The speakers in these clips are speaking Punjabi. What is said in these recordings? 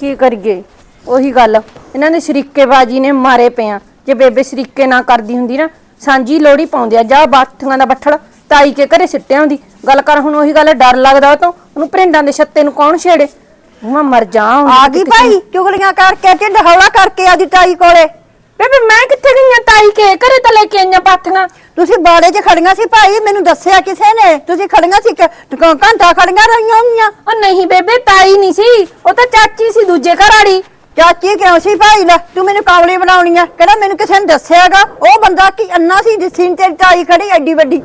ਕੀ ਕਰੀਏ? ਉਹੀ ਗੱਲ। ਇਹਨਾਂ ਦੇ ਸ਼ਰੀਕੇਬਾਜੀ ਨੇ ਮਾਰੇ ਪਿਆ ਜੇ ਬੇਬੇ ਸ਼ਰੀਕੇ ਨਾ ਕਰਦੀ ਹੁੰਦੀ ਨਾ ਸਾਂਝੀ ਲੋੜੀ ਪਾਉਂਦੇ ਆ। ਜਾ ਬਾਥੀਆਂ ਦਾ ਬੱਠਲ ਤਾਈ ਕੇ ਘਰੇ ਸਿੱਟਿਆ ਹੁੰਦੀ। ਗੱਲ ਕਰ ਹੁਣ ਉਹੀ ਗੱਲ ਡਰ ਲੱਗਦਾ ਉਹ ਤੋਂ। ਉਹਨੂੰ ਭਰਿੰਡਾਂ ਦੇ ਛੱਤੇ ਨੂੰ ਕੌਣ ਛੇੜੇ? ਮੈਂ ਮਰ ਜਾ ਆ ਗਈ ਭਾਈ ਚੁਗਲੀਆਂ ਕਰਕੇ ਢਿੱਡ ਹੌਲਾ ਕਰਕੇ ਆਦੀ ਤਾਈ ਕੋਲੇ। ਬੇਬੇ ਮੈਂ ਕਿੱਥੇ ਗਈਆਂ ਤਾਈ ਕੇ? ਘਰੇ ਤਾਂ ਲੈ ਕੇ ਆਈਆਂ ਬਾਥੀਆਂ ਤੁਸੀਂ ਬਾੜੇ 'ਚ ਖੜੀਆਂ ਸੀ ਭਾਈ ਮੈਨੂੰ ਦੱਸਿਆ ਕਿਸੇ ਨੇ? ਤੁਸੀਂ ਖੜੀਆਂ ਸੀ ਕਿ- ਕ- ਘੰਟਾ ਖੜੀਆਂ ਰਹੀਆਂ ਹੋਈਆਂ? ਉਹ ਨਹੀਂ ਬੇਬੇ ਤਾਈ ਨਹੀਂ ਸੀ। ਉਹ ਤਾਂ ਚਾਚੀ ਸੀ ਦੂਜੇ ਘਰ ਵਾਲੀ। ਚਾਚੀ ਕਿਉਂ ਸੀ ਭਾਈ? ਲੈ ਤੂੰ ਮੈਨੂੰ ਕਾਮਲੀ ਬਣਾਉਣੀ ਆ। ਕਿਹੜਾ ਮੈਨੂੰ ਕਿਸੇ ਨੇ ਦੱਸਿਆਗਾ? ਉਹ ਬੰਦਾ ਕੀ ਅੰਨਾ ਸੀ ਜਿਸਿਨ ਤੇਰੀ ਤਾਈ ਖੜੀ ਐਡੀ ਵੱਡੀ?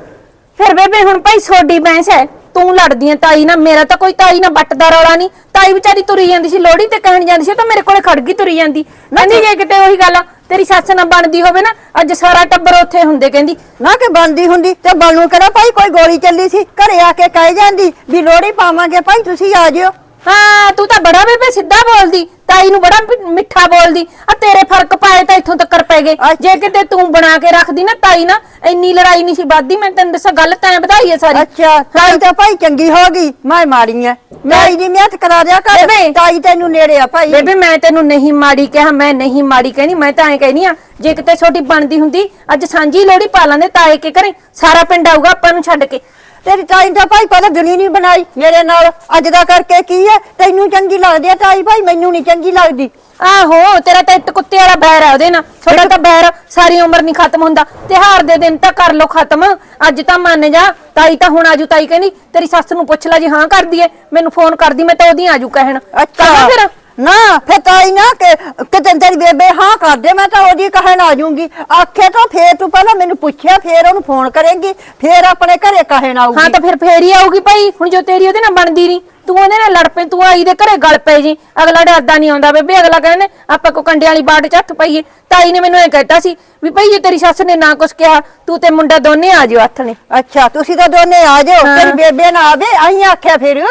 ਫਿਰ ਬੇਬੇ ਹੁਣ ਭਾਈ ਸੋਡੀ ਬੈਂਸ ਹੈ। ਤੂੰ ਲੜਦੀ ਐ ਤਾਈ ਨਾਲ ਮੇਰਾ ਤਾਂ ਕੋਈ ਤਾਈ ਨਾਲ ਵੱਟਦਾ ਰੌਲਾ ਨਹੀਂ। ਤਾਈ ਵਿਚਾਰੀ ਤੁਰੀ ਜਾਂਦੀ ਸੀ ਲੋੜੀ ਤੇ ਕਹਿਣ ਜਾਂਦੀ ਸੀ ਉਹ ਤਾਂ ਮੇਰੇ ਕੋਲੇ ਖੜ ਗਈ ਤੁਰੀ ਜਾਂਦੀ। ਕਹਿੰਦੀ ਜੇ ਕਿਤੇ ਉਹੀ ਗੱਲ ਆ, ਤੇਰੀ ਸੱਸ ਨਾਲ ਬਣਦੀ ਹੋਵੇ ਨਾ ਅੱਜ ਸਾਰਾ ਟੱਬਰ ਉੱਥੇ ਹੁੰਦੇ ਕਹਿੰਦੀ। ਨਾ ਕਿ ਬੰਦੀ ਹੁੰਦੀ ਤੇ ਬਣੂ ਕਿਹੜਾ? ਭਾਈ ਕੋਈ ਗੋਲੀ ਚੱਲੀ ਸੀ ਘਰੇ ਆ ਕੇ ਕਹਿ ਜਾਂਦੀ ਵੀ ਲੋੜੀ ਪਾਵਾਂਗੇ ਭਾਈ ਤੁਸੀਂ ਆ ਜਿਓ। ਹਾਂ ਤੂੰ ਤਾਂ ਬੜਾ ਬੇਬੇ ਸਿੱਧਾ ਬੋਲਦੀ ਤਾਈ ਨੂੰ ਬੜਾ ਮਿ- ਮਿੱਠਾ ਬੋਲਦੀ। ਆ ਤੇਰੇ ਫ਼ਰਕ ਪਾਏ ਤਾਂ ਇੱਥੋਂ ਤੱਕ ਪੈ ਗਏ। ਜੇ ਕਿਤੇ ਤੂੰ ਬਣਾ ਕੇ ਰੱਖਦੀ ਨਾ ਤਾਈ ਨਾ ਇੰਨੀ ਲੜਾਈ ਨਹੀਂ ਸੀ ਵੱਧਦੀ ਮੈਂ ਤੈਨੂੰ ਦੱਸਾਂ ਗੱਲ ਤੈਂ ਵਧਾਈ ਐ ਸਾਰੀ। ਅੱਛਾ ਤਾਈ ਤਾਂ ਭਾਈ ਚੰਗੀ ਹੋ ਗਈ ਮੈਂ ਮਾੜੀ ਐ। ਤਾਈ ਦੀ ਮਿਹਨਤ ਕਰਾ ਦਿਆ ਕਰ। ਬੇਬੇ। ਤਾਈ ਤੈਨੂੰ ਨੇੜੇ ਆ ਭਾਈ। ਬੇਬੇ ਮੈਂ ਤੈਨੂੰ ਨਹੀਂ ਮਾੜੀ ਕਿਹਾ ਮੈਂ ਨਹੀਂ ਮਾੜੀ ਕਹਿਣੀ ਮੈਂ ਤਾਂ ਐਂ ਕਹਿਨੀ ਆ ਜੇ ਕਿਤੇ ਛੋਟੀ ਬਣਦੀ ਹੁੰਦੀ ਅੱਜ ਸਾਂਝੀ ਲੋੜੀ ਪਾ ਲਾਂਦੇ ਤਾਏ ਕੇ ਘਰੇ ਸਾਰਾ ਪਿੰਡ ਆਊਗਾ ਆਪਾਂ ਨੂੰ ਛੱਡ ਕੇ। ਤੇਰੀ ਤਾਈ ਤਾਂ ਭਾਈ ਪਹਿਲਾਂ ਦੁਨੀ ਨਹੀਂ ਬਣਾਈ ਮੇਰੇ ਨਾਲ। ਅੱਜ ਦਾ ਕਰਕੇ ਕੀ ਹੈ? ਤੈਨੂੰ ਚੰਗੀ ਲੱਗਦੀ ਹੈ ਤਾਈ ਭਾਈ ਮੈਨੂੰ ਨਹੀਂ ਚੰਗੀ ਲੱਗਦੀ। ਆਹੋ ਤੇਰਾ ਤਾਂ ਇੱਟ ਕੁੱਤੇ ਵਾਲਾ ਬੈਰ ਆ ਉਹਦੇ ਨਾਲ। ਛੋਟਾ ਤਾਂ ਬੈਰ ਸਾਰੀ ਉਮਰ ਨਹੀਂ ਖਤਮ ਹੁੰਦਾ। ਤਿਹਾਰ ਦੇ ਦਿਨ ਤਾਂ ਕਰ ਲੋ ਖਤਮ। ਅੱਜ ਤਾਂ ਮੰਨ ਜਾ ਤਾਈ ਤਾਂ ਹੁਣ ਆਜੂ। ਤਾਈ ਕਹਿੰਦੀ ਤੇਰੀ ਸੱਸ ਨੂੰ ਪੁੱਛ ਲੈ ਜੀ ਹਾਂ ਕਰਦੀ ਐ ਮੈਨੂੰ ਫੋਨ ਕਰਦੀ ਮੈਂ ਤਾਂ ਉਹਦੀ ਆਜੂ ਕਹਿਣ। ਕਹਾਂ ਫਿਰ? ਨਾ ਫਿਰ ਤਾਈ ਨਾ ਕਿ ਕਿਤੇ ਤੇਰੀ ਬੇਬੇ ਹਾਂ ਕਰ ਦੇ ਮੈਂ ਤਾਂ ਉਹਦੀ ਕਹਿਣ ਆ ਜਾਊਂਗੀ। ਆਖੇ ਤਾਂ ਫੇਰ ਤੂੰ ਪਹਿਲਾਂ ਮੈਨੂੰ ਪੁੱਛਿਆ ਫੇਰ ਉਹਨੂੰ ਫੋਨ ਕਰੇਂਗੀ ਫੇਰ ਆਪਣੇ ਘਰੇ ਕਹਿਣ ਆਊਗੀ। ਹਾਂ ਤਾਂ ਫਿਰ ਫੇਰ ਹੀ ਆਊਗੀ ਭਾਈ ਹੁਣ ਜੋ ਤੇਰੀ ਉਹਦੇ ਨਾਲ ਬਣਦੀ ਨਹੀਂ ਤੂੰ ਉਹਦੇ ਨਾਲ ਲੜ ਪਈ ਤੂੰ ਆਈ ਦੇ ਘਰੇ ਗਲ ਪੈ ਜੀ। ਅਗਲਾ ਡਰਦਾ ਨਹੀਂ ਆਉਂਦਾ ਬੇਬੇ ਅਗਲਾ ਕਹਿੰਦੇ ਆਪਾਂ ਕੋ ਕੰਡੇ ਵਾਲੀ ਬਾਟ ਚ ਹੱਥ ਪਾਈਏ। ਤਾਈ ਨੇ ਮੈਨੂੰ ਇਹ ਕਹਿਤਾ ਸੀ ਵੀ ਭਾਈ ਜੇ ਤੇਰੀ ਸੱਸ ਨੇ ਨਾ ਕੁਛ ਕਿਹਾ ਤੂੰ ਤੇ ਮੁੰਡਾ ਦੋਨੇ ਆ ਜਿਓ ਹੱਥ ਨੇ। ਅੱਛਾ ਤੁਸੀਂ ਤਾਂ ਦੋਨੇ ਆ ਜਾਓ। ਤੇਰੀ ਬੇਬੇ ਨਾ ਆਵੇ ਅਸੀਂ ਆਖਿਆ ਫਿਰ।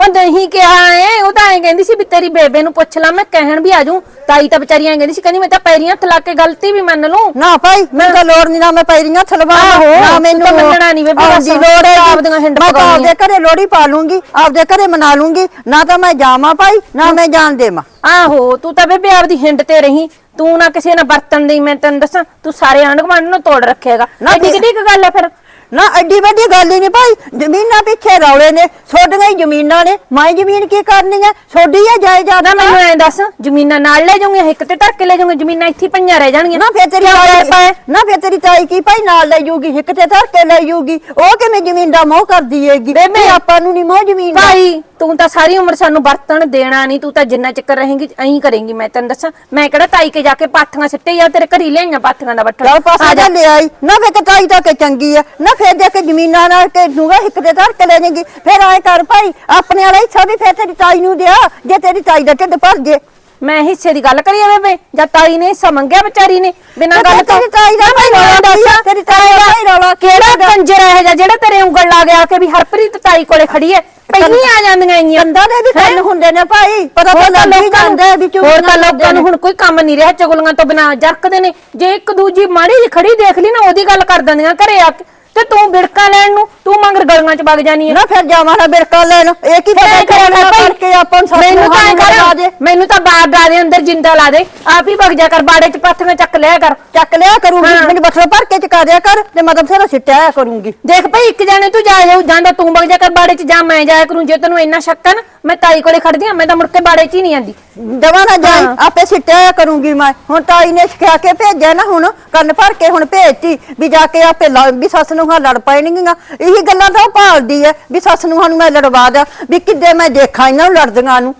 ਉਹ ਨਹੀਂ ਕਿਹਾ ਏ ਉਹ ਤਾਂ ਐਂ ਕਹਿੰਦੀ ਸੀ ਵੀ ਤੇਰੀ ਬੇਬੇ ਨੂੰ ਪੁੱਛ ਲਾ ਮੈਂ ਕਹਿਣ ਵੀ ਆਜੂ। ਤਾਈ ਤਾਂ ਵਿਚਾਰੀ ਐਂ ਕਹਿੰਦੀ ਸੀ ਕਹਿੰਦੀ ਮੈਂ ਤਾਂ ਪੈਰੀਆਂ ਹੱਥ ਲਾ ਕੇ ਗਲਤੀ ਵੀ ਮੰਨ ਲੂੰ। ਨਾ ਭਾਈ ਮੈਨੂੰ ਤਾਂ ਲੋੜ ਨਹੀਂ ਨਾ ਮੈਂ ਪੈਰੀਆਂ ਥਲਵਾ ਆਹੋ, ਨਾ ਤੂੰ ਮੈਨੂੰ ਤਾਂ ਮੰਨਣਾ ਨੀ ਬੇਬੇ ਆਪਦੀ ਬਸ। ਲੋੜ ਹੈ ਆਪਦੀਆਂ ਹਿੰਡ ਮੈਂ ਤਾਂ ਪਕਾਉਣੀ ਆਪਦੇ ਘਰੇ ਲੋੜੀ ਪਾ ਲੂੰਗੀ ਆਪਦੇ ਘਰੇ ਮਨਾ ਲੂੰਗੀ ਨਾ ਤਾਂ ਮੈਂ ਜਾਵਾਂ ਭਾਈ ਨਾ ਮੈਂ ਜਾਣ ਦੇਵਾਂ। ਆਹੋ ਤੂੰ ਤਾਂ ਬੇਬੇ ਆਪਦੀ ਹਿੰਡ ਤੇ ਰਹੀ ਤੂੰ ਨਾ ਕਿਸੇ ਨਾਲ ਵਰਤਣ ਦੀ ਮੈਂ ਤੈਨੂੰ ਦੱਸਾਂ ਤੂੰ ਸਾਰੇ ਆਂਢ ਗੁਆਂਢ ਨੂੰ ਤੋੜ ਰੱਖੇਗਾ। ਨਾ ਐਡੀ ਕਿੱਡੀ ਕੁ ਗੱਲ ਆ ਫਿਰ। ਨਾ ਐਡੀ ਵੱਡੀ ਗੱਲ ਹੀ ਨਹੀਂ ਭਾਈ। ਜ਼ਮੀਨਾਂ ਪਿੱਛੇ ਰੌਲੇ ਨੇ ਛੋਡੀਆਂ ਹੀ ਜ਼ਮੀਨਾਂ ਨੇ। ਮੈਂ ਜ਼ਮੀਨ ਕੀ ਕਰਨੀ ਹੈ ਛੋਡੀ ਹੈ ਜਾਇਦਾਦ ਨਾ ਮੈਨੂੰ ਐਂ ਦੱਸ ਜ਼ਮੀਨਾਂ ਨਾਲ ਲੈ ਜਾਉਂਗੇ ਇੱਕ ਤੇ ਧਰ ਕੇ ਲੈ ਜਾਉਂਗੇ ਜ਼ਮੀਨਾਂ ਇੱਥੇ ਹੀ ਪਈਆਂ ਰਹਿ ਜਾਣਗੀਆਂ। ਨਾ ਫੇਰ ਤੇਰੀ ਲੈ ਤਾਈ? ਨਾ ਫੇਰ ਤੇਰੀ ਤਾਈ ਕੀ ਭਾਈ ਨਾਲ ਲੈ ਜੂਗੀ ਇੱਕ ਤੇ ਧਰ ਕੇ ਲੈ ਜੂਗੀ ਉਹ ਕਿਵੇਂ ਜ਼ਮੀਨ ਦਾ ਮੋਹ ਕਰਦੀ ਹੈਗੀ? ਬੇਬੇ। ਆਪਾਂ ਨੂੰ ਨਹੀਂ ਮੋਹ ਜ਼ਮੀਨ ਦਾ। ਭਾਈ ਤੂੰ ਤਾਂ ਸਾਰੀ ਉਮਰ ਸਾਨੂੰ ਵਰਤਣ ਦੇਣਾ ਨਹੀਂ ਤੂੰ ਤਾਂ ਜਿੰਨਾ ਚੱਕਰ ਰਹੇਂਗੀ ਐਂ ਕਰੇਂਗੀ ਮੈਂ ਤੈਨੂੰ ਦੱਸਾਂ। ਮੈਂ ਕਿਹੜਾ ਤਾਈ ਕੇ ਜਾ ਕੇ ਪਾਥੀਆਂ ਸਿੱਟੇ ਜਾਂ ਤੇਰੇ ਘਰੀ ਲਿਆਈਆਂ ਪਾਥੀਆਂ ਦਾ ਬੱਠਲ? ਚਲ ਪਾਸਾ ਆ ਜਾ। ਲੈ ਆਈ ਨਾ ਫੇਰ ਤੇ ਤਾਈ ਤਾਂ ਕਿ ਚੰਗੀ ਆ। ਨਾ ਫੇਰ ਦੇ ਕੇ ਜ਼ਮੀਨਾਂ ਨਾਲ ਕੇ ਦੂਗਾ ਇੱਕ ਤੇ ਧਰ ਕੇ ਲੈ ਜਾਏਗੀ। ਫੇਰ ਆਏ ਕਰ ਭਾਈ ਆਪਣੇ ਵਾਲਾ ਹਿੱਸਾ ਵੀ ਫੇਰ ਤੇਰੀ ਤਾਈ ਨੂੰ ਦਿਆ ਜੇ ਤੇਰੀ ਤਾਈ ਦਾ ਢਿੱਡ ਭਰ ਜੇ। ਮੈਂ ਹਿੱਸੇ ਦੀ ਗੱਲ ਕਰੀ ਬੇਬੇ ਜਾਂ ਤਾਈ ਨੇ ਹਿੱਸਾ ਮੰਗਿਆ ਵਿਚਾਰੀ ਨੇ? ਬਿਨਾਂ ਗੱਲ ਤੋਂ? ਤੇਰੀ ਤਾਈ ਦਾ ਭਾਈ ਰੌਲਾ? ਦੱਸ, ਤੇਰੀ ਤਾਈ ਦਾ ਭਾਈ ਰੌਲਾ ਕਿਹੜਾ? ਕੰਜਰ ਹੈ ਜਾਂ ਜਿਹੜਾ ਤੇਰੇ ਉਂਗਲ ਲਾ ਗਿਆ ਕਿ ਵੀ ਹਰਪ੍ਰੀਤ ਤਾਈ ਕੋਲੇ ਖੜੀ ਹੈ ਪਹਿਲੀ ਆ ਜਾਂਦੀਆਂ ਇੰਨੀਆਂ। ਕੰਦਾ ਦੇ ਵੀ ਕੰਨ ਹੁੰਦੇ ਨੇ ਭਾਈ। ਪਤਾ ਤਾਂ ਲੱਗ ਹੀ ਜਾਂਦਾ ਵੀ ਚੁਗਲੀਆਂ ਹੋਰ ਤਾਂ ਲੋਕਾਂ ਨੂੰ ਨੇ। ਹੁਣ ਕੋਈ ਕੰਮ ਨਹੀਂ ਰਿਹਾ ਚੁਗਲੀਆਂ ਤੋਂ ਬਿਨਾ। ਜਰਕਦੇ ਨੇ। ਜੇ ਇੱਕ ਦੂਜੀ ਮਾੜੀ ਜਿਹੀ ਖੜੀ ਦੇਖ ਲਈ ਨਾ ਉਹਦੀ ਗੱਲ ਕਰ ਦਿੰਦੀਆਂ ਘਰੇ ਆ ਕੇ। ਤੇ ਤੂੰ ਬਿੜਕਾ ਲੈਣ ਨੂੰ? ਤੂੰ ਮੰਗਰ ਗਲੀਆਂ ਚ ਵਗ ਜਾਨੀ ਹੈ ਨਾ ਫਿਰ ਜਾਵਾਂ ਨਾ ਬਿਰਕਾ ਲੈਣ। ਇਹ ਕੀ ਪਤਾ ਕਰਨਾ। ਕਰਕੇ ਆਪਾਂ ਨੂੰ ਸੱਸ ਮੈਨੂੰ ਤਾਂ ਐਂ ਕਰ। ਮੈਨੂੰ ਤਾਂ ਬਾਹਰ ਦਾ ਦੇ ਅੰਦਰ ਜਿੰਦਾ ਲਾ ਦੇ। ਆਪ ਹੀ ਵਗ ਜਾ ਕਰ ਬਾੜੇ ਚ ਪਾਥੀਆਂ ਚੱਕ ਲਿਆ ਕਰ। ਚੱਕ ਲਿਆ ਕਰੂੰਗੀ। ਮੈਨੂੰ ਬਸਰਾ ਭਰ ਕੇ ਚਕਾ ਦਿਆ ਕਰ ਤੇ ਮਦਦ ਫਿਰ ਸਿੱਟਿਆ ਕਰੂੰਗੀ। ਦੇਖ ਭਾਈ ਇੱਕ ਜਾਣੇ ਤੂੰ ਜਾ ਜਾਊ ਜਾਂਦਾ ਤੂੰ ਵਗ ਜਾ ਕਰ ਬਾੜੇ ਚ ਜਾਂ ਮੈਂ ਜਾਇਆ ਕਰੂੰ। ਜੇ ਤੈਨੂੰ ਇੰਨਾ ਸ਼ੱਕ ਹੈ ਨਾ ਮੈਂ ਤਾਈ ਕੋਲੇ ਖੜਦੀ ਆ ਮੈਂ ਤਾਂ ਮੁੜ ਕੇ ਬਾੜੇ ਚ ਹੀ ਨਹੀਂ ਆਂਦੀ। ਦਵਾ ਨਾ ਜਾਈ। ਆਪੇ ਸਿੱਟਿਆ ਕਰੂੰਗੀ ਮੈਂ। ਹੁਣ ਤਾਈ ਨੇ ਸਿਖਾ ਕੇ ਭੇਜਿਆ ਨਾ ਹੁਣ ਕੰਨ ਭਰ ਕੇ ਹੁਣ ਭੇਜਤੀ ਵੀ ਜਾ ਕੇ ਆਪੇ ਲ- ਵੀ ਸੱਸ ਨੂੰ ਹਾਂ ਲੜ ਪੈਣਗੀਆਂ ਇਹੀ ਗੱਲਾਂ ਤਾਂ ਉਹ ਭਾਲਦੀ ਐ ਵੀ ਸੱਸ ਨੂੰ ਸਾਨੂੰ ਮੈਂ ਲੜਵਾ ਦਾਂ ਵੀ ਕਿੱਦੇ ਮੈਂ ਦੇਖਾਂ ਇਹਨਾਂ ਨੂੰ ਲੜਦੀਆਂ ਨੂੰ।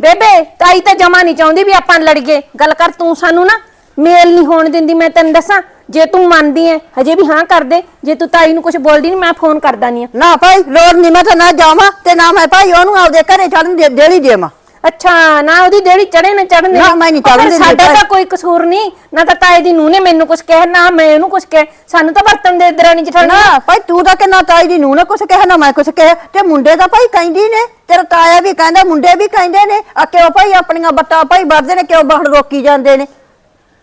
ਬੇਬੇ ਤਾਈ ਤਾਂ ਜਮਾ ਨਹੀਂ ਚਾਹੁੰਦੀ ਵੀ ਆਪਾਂ ਲੜੀਏ ਗੱਲ ਕਰ ਤੂੰ ਸਾਨੂੰ ਨਾ ਮੇਲ ਨਹੀਂ ਹੋਣ ਦਿੰਦੀ ਮੈਂ ਤੈਨੂੰ ਦੱਸਾਂ ਜੇ ਤੂੰ ਮੰਨਦੀ ਐ ਹਜੇ ਵੀ ਹਾਂ ਕਰ ਦੇ। ਜੇ ਤੂੰ ਤਾਈ ਨੂੰ ਕੁਝ ਬੋਲਦੀ ਨਹੀਂ ਮੈਂ ਫੋਨ ਕਰ ਦਾਨੀ ਆ। ਨਾ ਭਾਈ ਲੋੜ ਨਹੀਂ ਮੈਂ ਤਾਂ ਨਾ ਜਾਵਾਂ ਤੇ ਨਾ ਮੈਂ ਭਾਈ ਉਹਨੂੰ ਆਪਦੇ ਘਰੇ ਚੜਨ ਦੇ ਦੇਲੀ ਦੇਵਾਂ। ਅੱਛਾ ਨਾ ਉਹਦੀ ਦੇੜੀ ਚੜੇ ਨਾ ਚੜਨ ਦੇ ਨਾ, ਮੈਂ ਨਹੀਂ ਚੜ੍ਹਨ ਦਿੰਦੀ ਸਾਡਾ ਭਾਈ। ਤਾਂ ਕੋਈ ਕਸੂਰ ਨਹੀਂ। ਨਾ ਤਾਂ ਤਾਏ ਦੀ ਨੂੰਹ ਨੇ ਮੈਨੂੰ ਕੁਝ ਕਿਹਾ ਨਾ ਮੈਂ ਉਹਨੂੰ ਕੁਝ ਕਿਹਾ। ਸਾਨੂੰ ਤਾਂ ਵਰਤਨ ਦੇ ਦਰਾਨੀ ਜਠਾਣੀ। ਨਾ ਭਾਈ ਤੂੰ ਤਾਂ ਕਿੰਨਾ ਤਾਈ ਦੀ ਨੂੰ ਨਾ ਕੁਛ ਕਹਿ ਨਾ ਮੈਂ ਕੁਛ ਕਹਿ। ਤੇ ਮੁੰਡੇ ਤਾਂ ਭਾਈ ਕਹਿੰਦੀ ਨੇ ਤੇਰਾ ਤਾਇਆ ਵੀ ਕਹਿੰਦਾ ਮੁੰਡੇ ਵੀ ਕਹਿੰਦੇ ਨੇ। ਆ ਕਿਉਂ ਭਾਈ ਆਪਣੀਆਂ ਬੱਟਾਂ ਭਾਈ ਵੱਧਦੇ ਨੇ ਕਿਉਂ ਬਾਹਰ ਰੋਕੀ ਜਾਂਦੇ ਨੇ?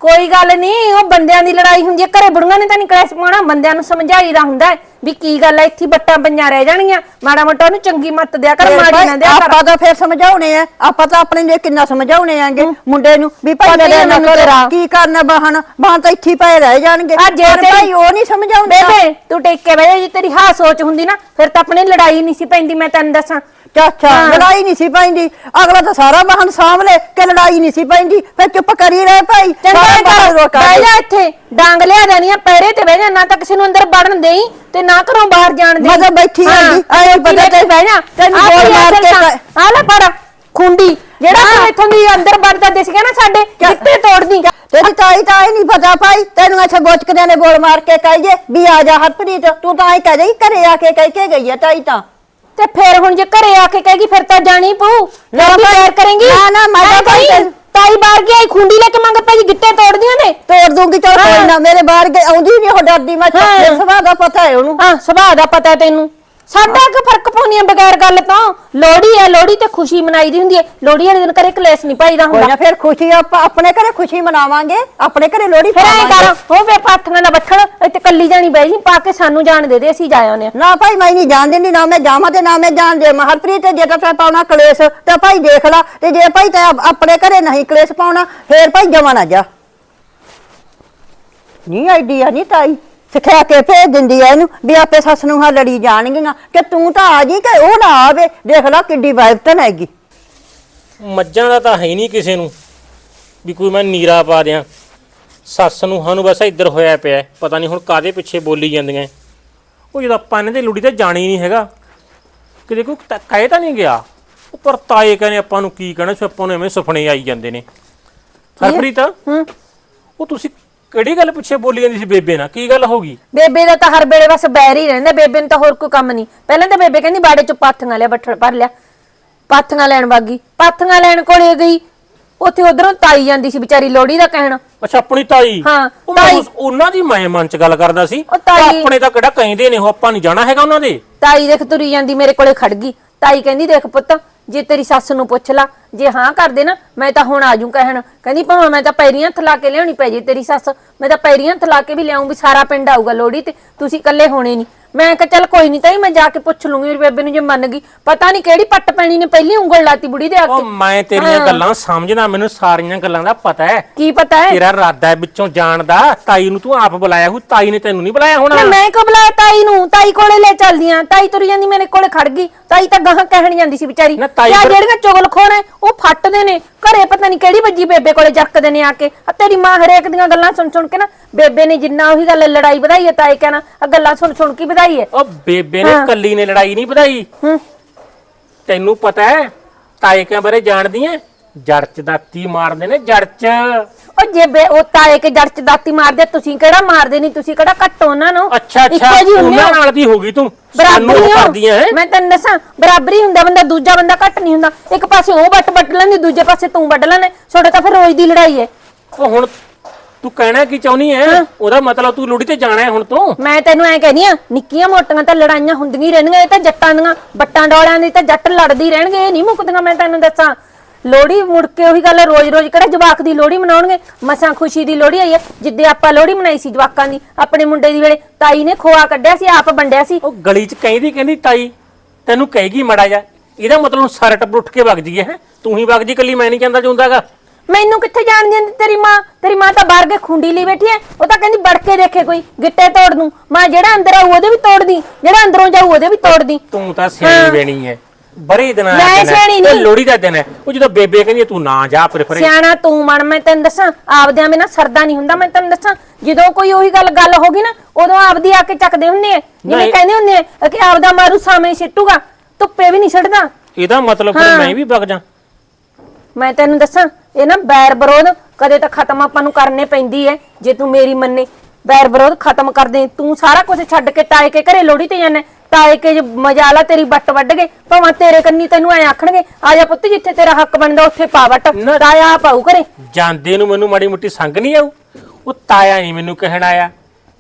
ਕੋਈ ਗੱਲ ਨਹੀਂ ਉਹ ਬੰਦਿਆਂ ਦੀ ਲੜਾਈ ਹੁੰਦੀ ਹੈ ਘਰੇ ਬੁੜੀਆਂ ਨੇ ਤਾਂ ਨਹੀਂ ਕਲੇਸ਼ ਪਾਉਣਾ ਬੰਦਿਆਂ ਨੂੰ ਸਮਝਾਈਦਾ ਹੁੰਦਾ ਹੈ ਵੀ ਕੀ ਗੱਲ ਹੈ ਇੱਥੇ ਬੱਟਾਂ ਪੰਜਾਂ ਰਹਿ ਜਾਣਗੀਆਂ ਮਾੜਾ ਮੋਟਾ ਉਹਨੂੰ ਚੰਗੀ ਮੱਤ ਦਿਆ ਕਰ ਮਾੜੀ ਨਾ ਦਿਆ ਕਰ। ਆਪਾਂ ਤਾਂ ਫਿਰ ਸਮਝਾਉਣੇ ਆ ਆਪਾਂ ਤਾਂ ਆਪਣੇ ਲਈ ਕਿੰਨਾ ਸਮਝਾਉਣੇ ਆਂਗੇ ਮੁੰਡੇ ਨੂੰ ਵੀ ਭਾਈ ਨਾ ਕਰੋ ਤੇਰਾ। ਕੀ ਕਰਨਾ ਬਾਹਨ ਬਾਹਨ ਤਾਂ ਇੱਥੇ ਪਏ ਰਹਿ ਜਾਣਗੇ। ਪਰ ਭਾਈ ਉਹ ਨਹੀਂ ਸਮਝਾਉਂਦੇ। ਬੇਬੇ ਤੂੰ ਟੇਕ ਕੇ ਬਹਿ ਜੇ ਤੇਰੀ ਹਾਂ ਸੋਚ ਹੁੰਦੀ ਨਾ ਫਿਰ ਤਾਂ ਆਪਣੀ ਲੜਾਈ ਨਹੀਂ ਸੀ ਪੈਂਦੀ ਮੈਂ ਤੈਨੂੰ ਦੱਸਾਂ। ਚਾਚਾ। ਲੜਾਈ ਨਹੀਂ ਸੀ ਪੈਂਦੀ। ਅਗਲਾ ਤਾਂ ਸਾਰਾ ਬਾਹਨ ਸਾਂਭ ਲੈ ਕਿ ਲੜਾਈ ਨਹੀਂ ਸੀ ਪੈਂਦੀ। ਫਿਰ ਚੁੱਪ ਕਰੀ ਰਹੇ ਭਾਈ। ਚੰਗਾ ਕਰ ਬਹਿ। ਜਾ ਇੱਥੇ। ਡਾਂਗ ਲਿਆ ਦੇਣੀਆਂ ਪੈਰੇ ਤੇ ਬਹਿ ਜਾ ਨਾ ਤਾਂ ਕਿਸੇ ਨੂੰ ਅੰਦਰ ਵੜਨ ਦੇਈ ਤੇ ਨਾ ਘਰੋਂ ਬਾਹਰ ਜਾਣ ਦੇਈ। ਮੈਂ ਤਾਂ ਬੈਠੀ ਐਂ ਕੁਰਸੀ ਪਤਾ ਤੇ- ਬਹਿ ਜਾ। ਤੈਨੂੰ ਗੋਲ ਮਾਰ ਕੇ ਆਹ ਲੈ ਫੜ ਖੁੰਡੀ। ਜਿਹੜਾ ਤੂੰ ਇੱਥੋਂ ਦੀ ਅੰਦਰ ਵੜਦਾ ਦਿਸ ਗਿਆ ਨਾ ਸਾਡੇ ਕਿੱਥੇ ਤੋੜਦੀ। ਤੇਰੀ ਤਾਈ ਤਾਂ ਇਹ ਨਹੀਂ ਪਤਾ ਭਾਈ। ਤੈਨੂੰ ਅੱਛਾ ਗੋਚਕਦਿਆਂ ਨੇ ਬੋਲ ਮਾਰ ਕੇ ਕਹੀਏ ਵੀ ਆ ਜਾ ਹਰਪ੍ਰੀਤ। ਤੂੰ ਤਾਂ ਐ ਕਹਿ ਰਹੀ ਘਰੇ ਆ ਕੇ ਕਹਿ ਕੇ ਗਈ ਆ ਤਾਈ ਤਾਂ। ਤੇ ਫਿਰ ਹੁਣ ਜੇ ਘਰੇ ਆ ਕੇ ਕਹੇਗੀ ਫਿਰ ਤਾਂ ਜਾਣੀ ਪਊ। ਭਾਈ, ਪਿਆਰ ਕਰੇਂਗੀ। ਨਾ, ਨਾ, ਮੈਂ ਤਾਂ ਤੈਨੂੰ- ਤਾਈ ਬਾਹਰ ਗਿਆ ਖੁੰਡੀ ਲੈ ਕੇ ਮੰਗ ਪਈ ਗਿੱਟੇ ਤੋੜਦੀਆਂ ਨੇ। ਤੋੜ ਦੂੰਗੀ ਚਲ ਹਾਂ। ਕੋਈ ਨਾ ਮੇਰੇ ਬਾਹਰ ਗਏ ਆਉਂਦੀ ਨਹੀਂ ਉਹ ਡਰਦੀ ਮੈਂ ਹਾਂ। ਸੁਭਾਅ ਦਾ ਪਤਾ ਹੈ ਉਹਨੂੰ। ਹਾਂ ਸੁਭਾਅ ਦਾ ਪਤਾ ਤੈਨੂੰ। ਸਾਡਾ ਕੀ ਫ਼ਰਕ ਪਾਉਣੀ ਆ ਬਗੈਰ ਗੱਲ ਤੋਂ। ਲੋਹੜੀ ਹੈ ਲੋਹੜੀ ਤੇ ਖੁਸ਼ੀ ਮਨਾਈ ਦੀ ਹੁੰਦੀ ਹੈ ਲੋਹੜੀ ਵਾਲੇ ਦਿਨ ਘਰੇ ਕਲੇਸ਼ ਨਹੀਂ ਪਾਈਦਾ ਕੋਈ ਨਾ ਫਿਰ ਖੁਸ਼ੀ ਆਪਾਂ ਆਪਣੇ ਘਰੇ ਖੁਸ਼ੀ ਮਨਾਵਾਂਗੇ ਆਪਣੇ ਘਰੇ ਲੋਹੜੀ ਫਿਰ ਐਂ ਕਰ ਪਾਵਾਂਗੇ। ਉਹ ਵੇ ਪਾਥੀਆਂ ਦਾ ਬੱਠਲ ਇੱਥੇ ਕੱਲੀ ਜਾਣੀ ਬਹਿ ਜੀ ਪਾ ਕੇ ਸਾਨੂੰ ਜਾਣ ਦੇ ਦੇ ਅਸੀਂ ਜਾ ਆਉਂਦੇ ਹਾਂ। ਨਾ ਭਾਈ ਮੈਂ ਨਹੀਂ ਜਾਣ ਦਿੰਦੀ ਨਾ ਮੈਂ ਜਾਵਾਂ ਤੇ ਨਾ ਮੈਂ ਜਾਣ ਦੇ। ਹਰਪ੍ਰੀਤ ਜੇ ਤਾਂ ਤੈਂ ਪਾਉਣਾ ਕਲੇਸ਼ ਤਾਂ ਭਾਈ ਦੇਖ ਲੈ ਤੇ ਜੇ ਭਾਈ ਤੈਂ ਆਪਣੇ ਘਰੇ ਨਹੀਂ ਕਲੇਸ਼ ਪਾਉਣਾ ਫੇਰ ਭਾਈ ਜਮਾ ਨਾ ਜਾ। ਨਹੀਂ ਆਈਡੀਆ ਨਹੀਂ ਤਾਈ। ਸਿਖਾ ਕੇ ਭੇਜ ਦਿੰਦੀ ਐ ਇਹਨੂੰ ਵੀ ਆਪੇ ਸੱਸ ਨੂੰ ਹਾਂ ਲੜੀ ਜਾਣਗੀਆਂ। ਕਿ ਤੂੰ ਤਾਂ ਆ ਜੀ ਕਿ ਉਹ ਨਾ ਆਵੇ। ਦੇਖ ਲੈ ਕਿੱਡੀ ਵਾਇਬਤਨ ਹੈਗੀ। ਮੱਝਾਂ ਦਾ ਤਾਂ ਹੈ ਨਹੀਂ ਕਿਸੇ ਨੂੰ। ਵੀ ਕੋਈ ਮੈਂ ਨੀਰਾ ਪਾ ਦਿਆਂ। ਸੱਸ ਨੂੰ ਸਾਨੂੰ ਬਸ ਇੱਧਰ ਹੋਇਆ ਪਿਆ ਹੈ। ਪਤਾ ਨਹੀਂ ਹੁਣ ਕਾਦੇ ਪਿੱਛੇ ਬੋਲੀ ਜਾਂਦੀਆਂ ਉਹ ਜਦੋਂ ਆਪਾਂ ਇਹਨਾਂ ਦੇ ਲੁੜੀ ਤੇ ਜਾਣੀ ਨਹੀਂ ਹੈਗਾ। ਕਿਤੇ ਕੋਈ ਤ- ਕਹਿ ਤਾਂ ਨਹੀਂ ਗਿਆ। ਉੱਪਰ ਤਾਏ ਕਹਿੰਦੇ ਆਪਾਂ ਨੂੰ ਕੀ ਕਹਿਣਾ ਸੋ ਆਪਾਂ ਨੂੰ ਐਵੇਂ ਸੁਪਨੇ ਆਈ ਜਾਂਦੇ ਨੇ। ਹਰਪ੍ਰੀਤ? ਹੂੰ। ਉਹ ਤੁਸੀਂ ਕਿਹੜੀ ਗੱਲ ਪਿੱਛੇ ਬੋਲੀ ਜਾਂਦੀ ਸੀ ਬੇਬੇ ਨਾਲ? ਕੀ ਗੱਲ ਹੋ ਗਈ? ਬੇਬੇ ਦਾ ਤਾਂ ਹਰ ਵੇਲੇ ਬਸ ਬੈਰ ਹੀ ਰਹਿੰਦਾ ਬੇਬੇ ਨੂੰ ਤਾਂ ਹੋਰ ਕੋਈ ਕੰਮ ਨਹੀਂ। ਪਹਿਲਾਂ ਤਾਂ ਬੇਬੇ ਕਹਿੰਦੀ ਬਾੜੇ ਚ ਪਾਥੀਆਂ ਲਿਆ ਬੱਠਲ ਭਰ ਲਿਆ। ਪਾਥੀਆਂ ਲੈਣ ਵਾਗੀ। ਪਾਥੀਆਂ ਲੈਣ ਕੋਲੇ ਗਈ। ਉੱਥੇ ਉਧਰੋਂ ਤਾਈ ਜਾਂਦੀ ਸੀ ਵਿਚਾਰੀ ਲੋੜੀ ਦਾ ਕਹਿਣ। ਅੱਛਾ ਆਪਣੀ ਤਾਈ? ਹਾਂ, ਉਹ ਮੈਂ ਤਾਈ। ਉਸ- ਉਹਨਾਂ ਦੀ ਮੈਂ ਮਨ ਚ ਗੱਲ ਕਰਦਾ ਸੀ। ਉਹ ਤਾਈ- ਆਪਣੇ ਤਾਂ ਕਿਹੜਾ ਕਹਿੰਦੇ ਨੇ ਉਹ ਆਪਾਂ ਨਹੀਂ ਜਾਣਾ ਹੈਗਾ ਉਹਨਾਂ ਦੇ? ਤਾਈ ਦੇਖ ਤੁਰੀ ਜਾਂਦੀ ਮੇਰੇ ਕੋਲੇ ਖੜ ਗਈ। ਤਾਈ ਕਹਿੰਦੀ ਦੇਖ ਪੁੱਤ ਜੇ ਤੇਰੀ ਸੱਸ ਨੂੰ ਪੁੱਛ ਲਾ, ਜੇ ਹਾਂ ਕਰਦੇ ਨਾ, ਮੈਂ ਤਾਂ ਹੁਣ ਆਜੂ ਕਹਿਣ। ਕਹਿੰਦੀ ਭਾਵੇਂ ਮੈਂ ਤਾਂ ਪੈਰੀਆਂ ਥਲਾ ਕੇ ਲਿਆਉਣੀ ਪੈ ਜੇ ਤੇਰੀ ਸੱਸ, ਮੈਂ ਤਾਂ ਪੈਰੀਆਂ ਥਲਾ ਕੇ ਵੀ ਲਿਆਉਂ ਵੀ ਸਾਰਾ ਪਿੰਡ ਆਊਗਾ ਲੋੜੀ ਤੇ, ਤੁਸੀਂ ਇਕੱਲੇ ਹੋਣੇ ਨਹੀਂ। ਮੈਂ ਕਿਹਾ ਚੱਲ ਕੋਈ ਨਹੀਂ ਤਾਈ ਮੈਂ ਜਾ ਕੇ ਪੁੱਛ ਲੂੰਗੀ ਮੇਰੀ ਬੇਬੇ ਨੂੰ ਜੇ ਮੰਨ ਗਈ। ਪਤਾ ਨਹੀਂ ਕਿਹੜੀ ਪੱਟ ਪੈਣੀ ਨੇ ਪਹਿਲੀ ਉਂਗਲ ਲਾਤੀ ਬੁੜੀ ਦੇ ਆ ਉਹ ਕੇ ਮੈਂ ਤੇਰੀਆਂ ਗੱਲਾਂ ਸਮਝਦਾ ਮੈਨੂੰ ਸਾਰੀਆਂ ਗੱਲਾਂ ਦਾ ਪਤਾ ਹੈ। ਕੀ ਪਤਾ ਹੈ? ਤੇਰਾ ਇਰਾਦਾ ਹੈ ਵਿੱਚੋਂ ਜਾਣ ਦਾ ਤਾਈ ਨੂੰ ਤੂੰ ਆਪ ਬੁਲਾਇਆ ਹੂ ਤਾਈ ਨੇ ਤੈਨੂੰ ਨਹੀਂ ਬੁਲਾਇਆ ਹੋਣਾ। ਨਾ ਮੈਂ ਕੋ ਬੁਲਾਇਆ ਤਾਈ ਨੂੰ? ਤਾਈ ਕੋਲੇ ਲੈ ਚੱਲਦੀਆਂ ਤਾਈ ਤੁਰ ਜਾਂਦੀ ਮੇਰੇ ਕੋਲੇ ਖੜ ਗਈ। ਤਾਈ ਤਾਂ ਗਾਹਾਂ ਕਹਿਣ ਜਾਂਦੀ ਸੀ ਵਿਚਾਰੀ। ਨਾ ਤਾਈ ਤੇ ਆਹ ਫਿਰ- ਜਿਹੜੀਆਂ ਚੁਗਲ ਖੋਣੇ ਉਹ ਫੱਟਦੇ ਨੇ। ਘਰੇ ਪਤਾ ਨਹੀਂ ਕਿਹੜੀ ਵੱਜੀ ਬੇਬੇ ਕੋਲੇ ਜੱਕਦੇ ਨੇ ਆ ਕੇ। ਆ ਤੇਰੀ ਮਾਂ ਹਰੇਕ ਦੀਆਂ ਗੱਲਾਂ ਸੁਣ ਸੁਣ ਕੇ ਨਾ ਬੇਬੇ ਨੇ ਜਿੰਨਾ ਉਹੀ ਗੱਲ ਲੜਾਈ ਵਧਾਈ ਹੈ ਤਾਈ ਕਹਿਣਾ ਆ ਗੱਲਾਂ ਸੁਣ ਸੁਣ ਕੇ ਵਧਾਈ ਹੈ। ਉਹ ਬੇਬੇ ਨੇ। ਕੱਲੀ ਨੇ ਲੜਾਈ ਨਹੀਂ ਵਧਾਈ। ਹੂੰ। ਤੈਨੂੰ ਪਤਾ ਹੈ ਤਾਏ ਕਿਆਂ ਬਾਰੇ ਜਾਣਦੀ ਐ ਜੜ ਚ ਦਾਤੀ ਮਾਰਦੇ ਨੇ ਜੜ ਚ। ਉਹ ਜੇ ਬੇ ਉਹ ਤਾਏ ਕੇ ਜੜ ਚ ਦਾਤੀ ਮਾਰਦੇ ਤੁਸੀਂ ਕਿਹੜਾ ਮਾਰਦੇ ਨਹੀਂ? ਤੁਸੀਂ ਕਿਹੜਾ ਘੱਟ ਉਹਨਾਂ ਨੂੰ? ਅੱਛਾ ਅੱਛਾ ਉਹਨਾਂ। ਨਾਲ ਦੀ ਹੋ ਗਈ ਤੂੰ। ਸਾਨੂੰ। ਕਰਦੀਆਂ ਹੈ। ਮੈਂ ਤੈਨੂੰ ਦੱਸਾਂ ਬਰਾਬਰੀ ਹੁੰਦਾ ਬੰਦਾ ਦੂਜਾ ਬੰਦਾ ਘੱਟ ਨਹੀਂ ਹੁੰਦਾ। ਇੱਕ ਪਾਸੇ ਉਹ ਵੱਟ ਵੱਟ ਲੈਂਦੀ ਦੂਜੇ ਪਾਸੇ ਤੂੰ ਵੱਢ ਲੈਣੇ ਛੋਟੇ ਤਾਂ ਫਿਰ ਰੋਜ਼ ਦੀ ਲੜਾਈ ਹੈ। ਉਹ ਹੁਣ ਤੂੰ ਕਹਿਣਾ ਕੀ ਚਾਹੁੰਦੀ ਐ? ਉਹਦਾ ਮਤਲਬ ਤੂੰ ਲੁੜੀ ਤੇ ਜਾਣਾ ਹੈ ਹੁਣ ਤੋਂ? ਮੈਂ ਤੈਨੂੰ ਐ ਕਹਿੰਦੀ ਆ ਨਿੱਕੀਆਂ ਮੋਟੀਆਂ ਤਾਂ ਲੜਾਈਆਂ ਹੁੰਦੀਆਂ ਹੀ ਰਹਿਣਗੀਆਂ ਇਹ ਤਾਂ ਜੱਟਾਂ ਦੀਆਂ ਬੱਟਾਂ ਡੋਲਿਆਂ ਦੀ ਤਾਂ ਜੱਟ ਲੜਦੀ ਰਹਿਣਗੇ ਇਹ ਨਹੀਂ ਮੁੱਕਦੀਆਂ ਮੈਂ ਤੈਨੂੰ ਦੱਸਾਂ। ਲੋਹੜੀ ਮੁੜ ਕੇ ਉਹੀ ਗੱਲ ਰੋਜ਼-ਰੋਜ਼ ਕਿਹੜਾ ਜਵਾਕ ਦੀ ਲੋਹੜੀ ਮਨਾਉਣਗੇ? ਮਸਾਂ ਖੁਸ਼ੀ ਦੀ ਲੋਹੜੀ ਆਈ ਹੈ ਜਿੱਦੇ ਆਪਾਂ ਲੋਹੜੀ ਮਨਾਈ ਸੀ ਜਵਾਕਾਂ ਦੀ ਆਪਣੇ ਮੁੰਡੇ ਦੀ ਵੇਲੇ ਤਾਈ ਨੇ ਖੋਆ ਕੱਢਿਆ ਸੀ ਆਪ ਵੰਡਿਆ ਸੀ। ਉਹ ਗਲੀ ਚ ਕਹਿੰਦੀ ਕਹਿੰਦੀ ਤਾਈ ਤੈਨੂੰ ਕਹੇਗੀ ਮੜਾ ਜਾ ਇਹਦਾ ਮਤਲਬ ਸਾਰਾ ਟੱਬਰ ਉੱਠ ਕੇ ਵਗ ਜੀਏ ਹੈ? ਤੂੰ ਹੀ ਵਗ ਜੀ ਕੱਲੀ ਮੈਂ ਨਹੀਂ ਕਹਿੰਦਾ ਜੁੰਦਾਗਾ ਮੈਨੂੰ ਕਿੱਥੇ ਜਾਣ ਦਿੰਦੀ ਤੇਰੀ ਮਾਂ? ਤੇਰੀ ਮਾਂ ਤਾਂ ਬਾਹਰ ਕੇ ਖੁੰਡੀ ਲਈ ਬੈਠੀ ਐ। ਉਹ ਤਾਂ ਕਹਿੰਦੀ ਵੜ ਕੇ ਦੇਖੇ ਕੋਈ ਗਿੱਟੇ ਤੋੜ ਦੂੰ ਮੈਂ ਜਿਹੜਾ ਅੰਦਰ ਆਊ ਉਹਦੇ ਵੀ ਤੋੜਦੀ। ਜਿਹੜਾ ਅੰਦਰੋਂ ਜਾਊ ਉਹਦੇ ਵੀ ਤੋੜਦੀ। ਤੂੰ ਤਾਂ ਸਿਆਣੀ ਬਣੀ ਐ। ਬੜੇ ਦਿਨਾਂ ਦਾ ਮੈਂ। ਸਿਆਣੀ ਨਹੀਂ। ਲੋਹੜੀ ਦਾ ਦਿਨ ਹੈ ਉਹ ਜਦੋਂ ਬੇਬੇ ਕਹਿੰਦੀ ਤੂੰ ਨਾ ਜਾ ਪਰੇ ਪਰੇ। ਸਿਆਣਾ ਤੂੰ ਮਨ ਮੈਂ ਤੈਨੂੰ ਦੱਸਾਂ ਆਪਦਿਆਂ ਮੇ ਨਾ ਸਰਦਾ ਨਹੀਂ ਹੁੰਦਾ ਮੈਂ ਤੈਨੂੰ ਦੱਸਾਂ। ਜਦੋਂ ਕੋਈ ਉਹੀ ਗੱਲ ਗੱਲ ਹੋ ਗਈ ਨਾ ਉਦੋਂ ਆਪਦੀ ਆ ਕੇ ਚੱਕਦੇ ਹੁੰਦੇ ਆ ਜਿਵੇਂ। ਕਹਿੰਦੇ ਹੁੰਦੇ ਆ ਕਿ ਆਪਦਾ ਮਾਰੂ ਸਾਵੇਂ ਸਿੱਟੂਗਾ ਧੁੱਪੇ ਵੀ ਨਹੀਂ ਛੱਡਦਾ ਇਹਦਾ ਮਤਲਬ ਫਿਰ। ਮੈਂ ਵੀ ਵਗ ਜਾ। ਮੈਂ ਤੈਨੂੰ ਦੱਸਾਂ ਇਹ ਨਾ ਬੈਰ ਵਿਰੋਧ ਕਦੇ ਤਾਂ ਖਤਮ ਆਪਾਂ ਨੂੰ ਕਰਨੇ ਪੈਂਦੀ ਐ ਜੇ ਤੂੰ ਮੇਰੀ ਮੰਨੇ। ਬੈਰ ਵਿਰੋਧ ਖਤਮ ਕਰ ਦੇ ਤੂੰ ਸਾਰਾ ਕੁਝ ਛੱਡ ਕੇ ਤਾਏ ਕੇ ਘਰੇ ਲੋੜੀ ਤੇ ਜਾਣਾ ਤਾਏ ਕੇ ਜੇ ਮਜਾ ਲਾ ਤੇਰੀ ਬੱਟ ਵੱਢ ਗਏ ਭਾਵੇਂ ਤੇਰੇ ਕੰਨੀ ਤੈਨੂੰ ਐ ਆਖਣਗੇ ਆ ਜਾ ਪੁੱਤ ਜਿੱਥੇ ਤੇਰਾ ਹੱਕ ਬਣਦਾ ਉੱਥੇ ਪਾ ਵੱਟ। ਤਾਇਆ ਪਾਉ ਘਰੇ। ਜਾਂਦੇ ਨੂੰ ਮੈਨੂੰ ਮਾੜੀ ਮੁੱਟੀ ਸੰਗ ਨਹੀਂ ਆਊ? ਉਹ ਤਾਇਆ ਨਹੀਂ ਮੈਨੂੰ ਕਹਿਣ ਆਇਆ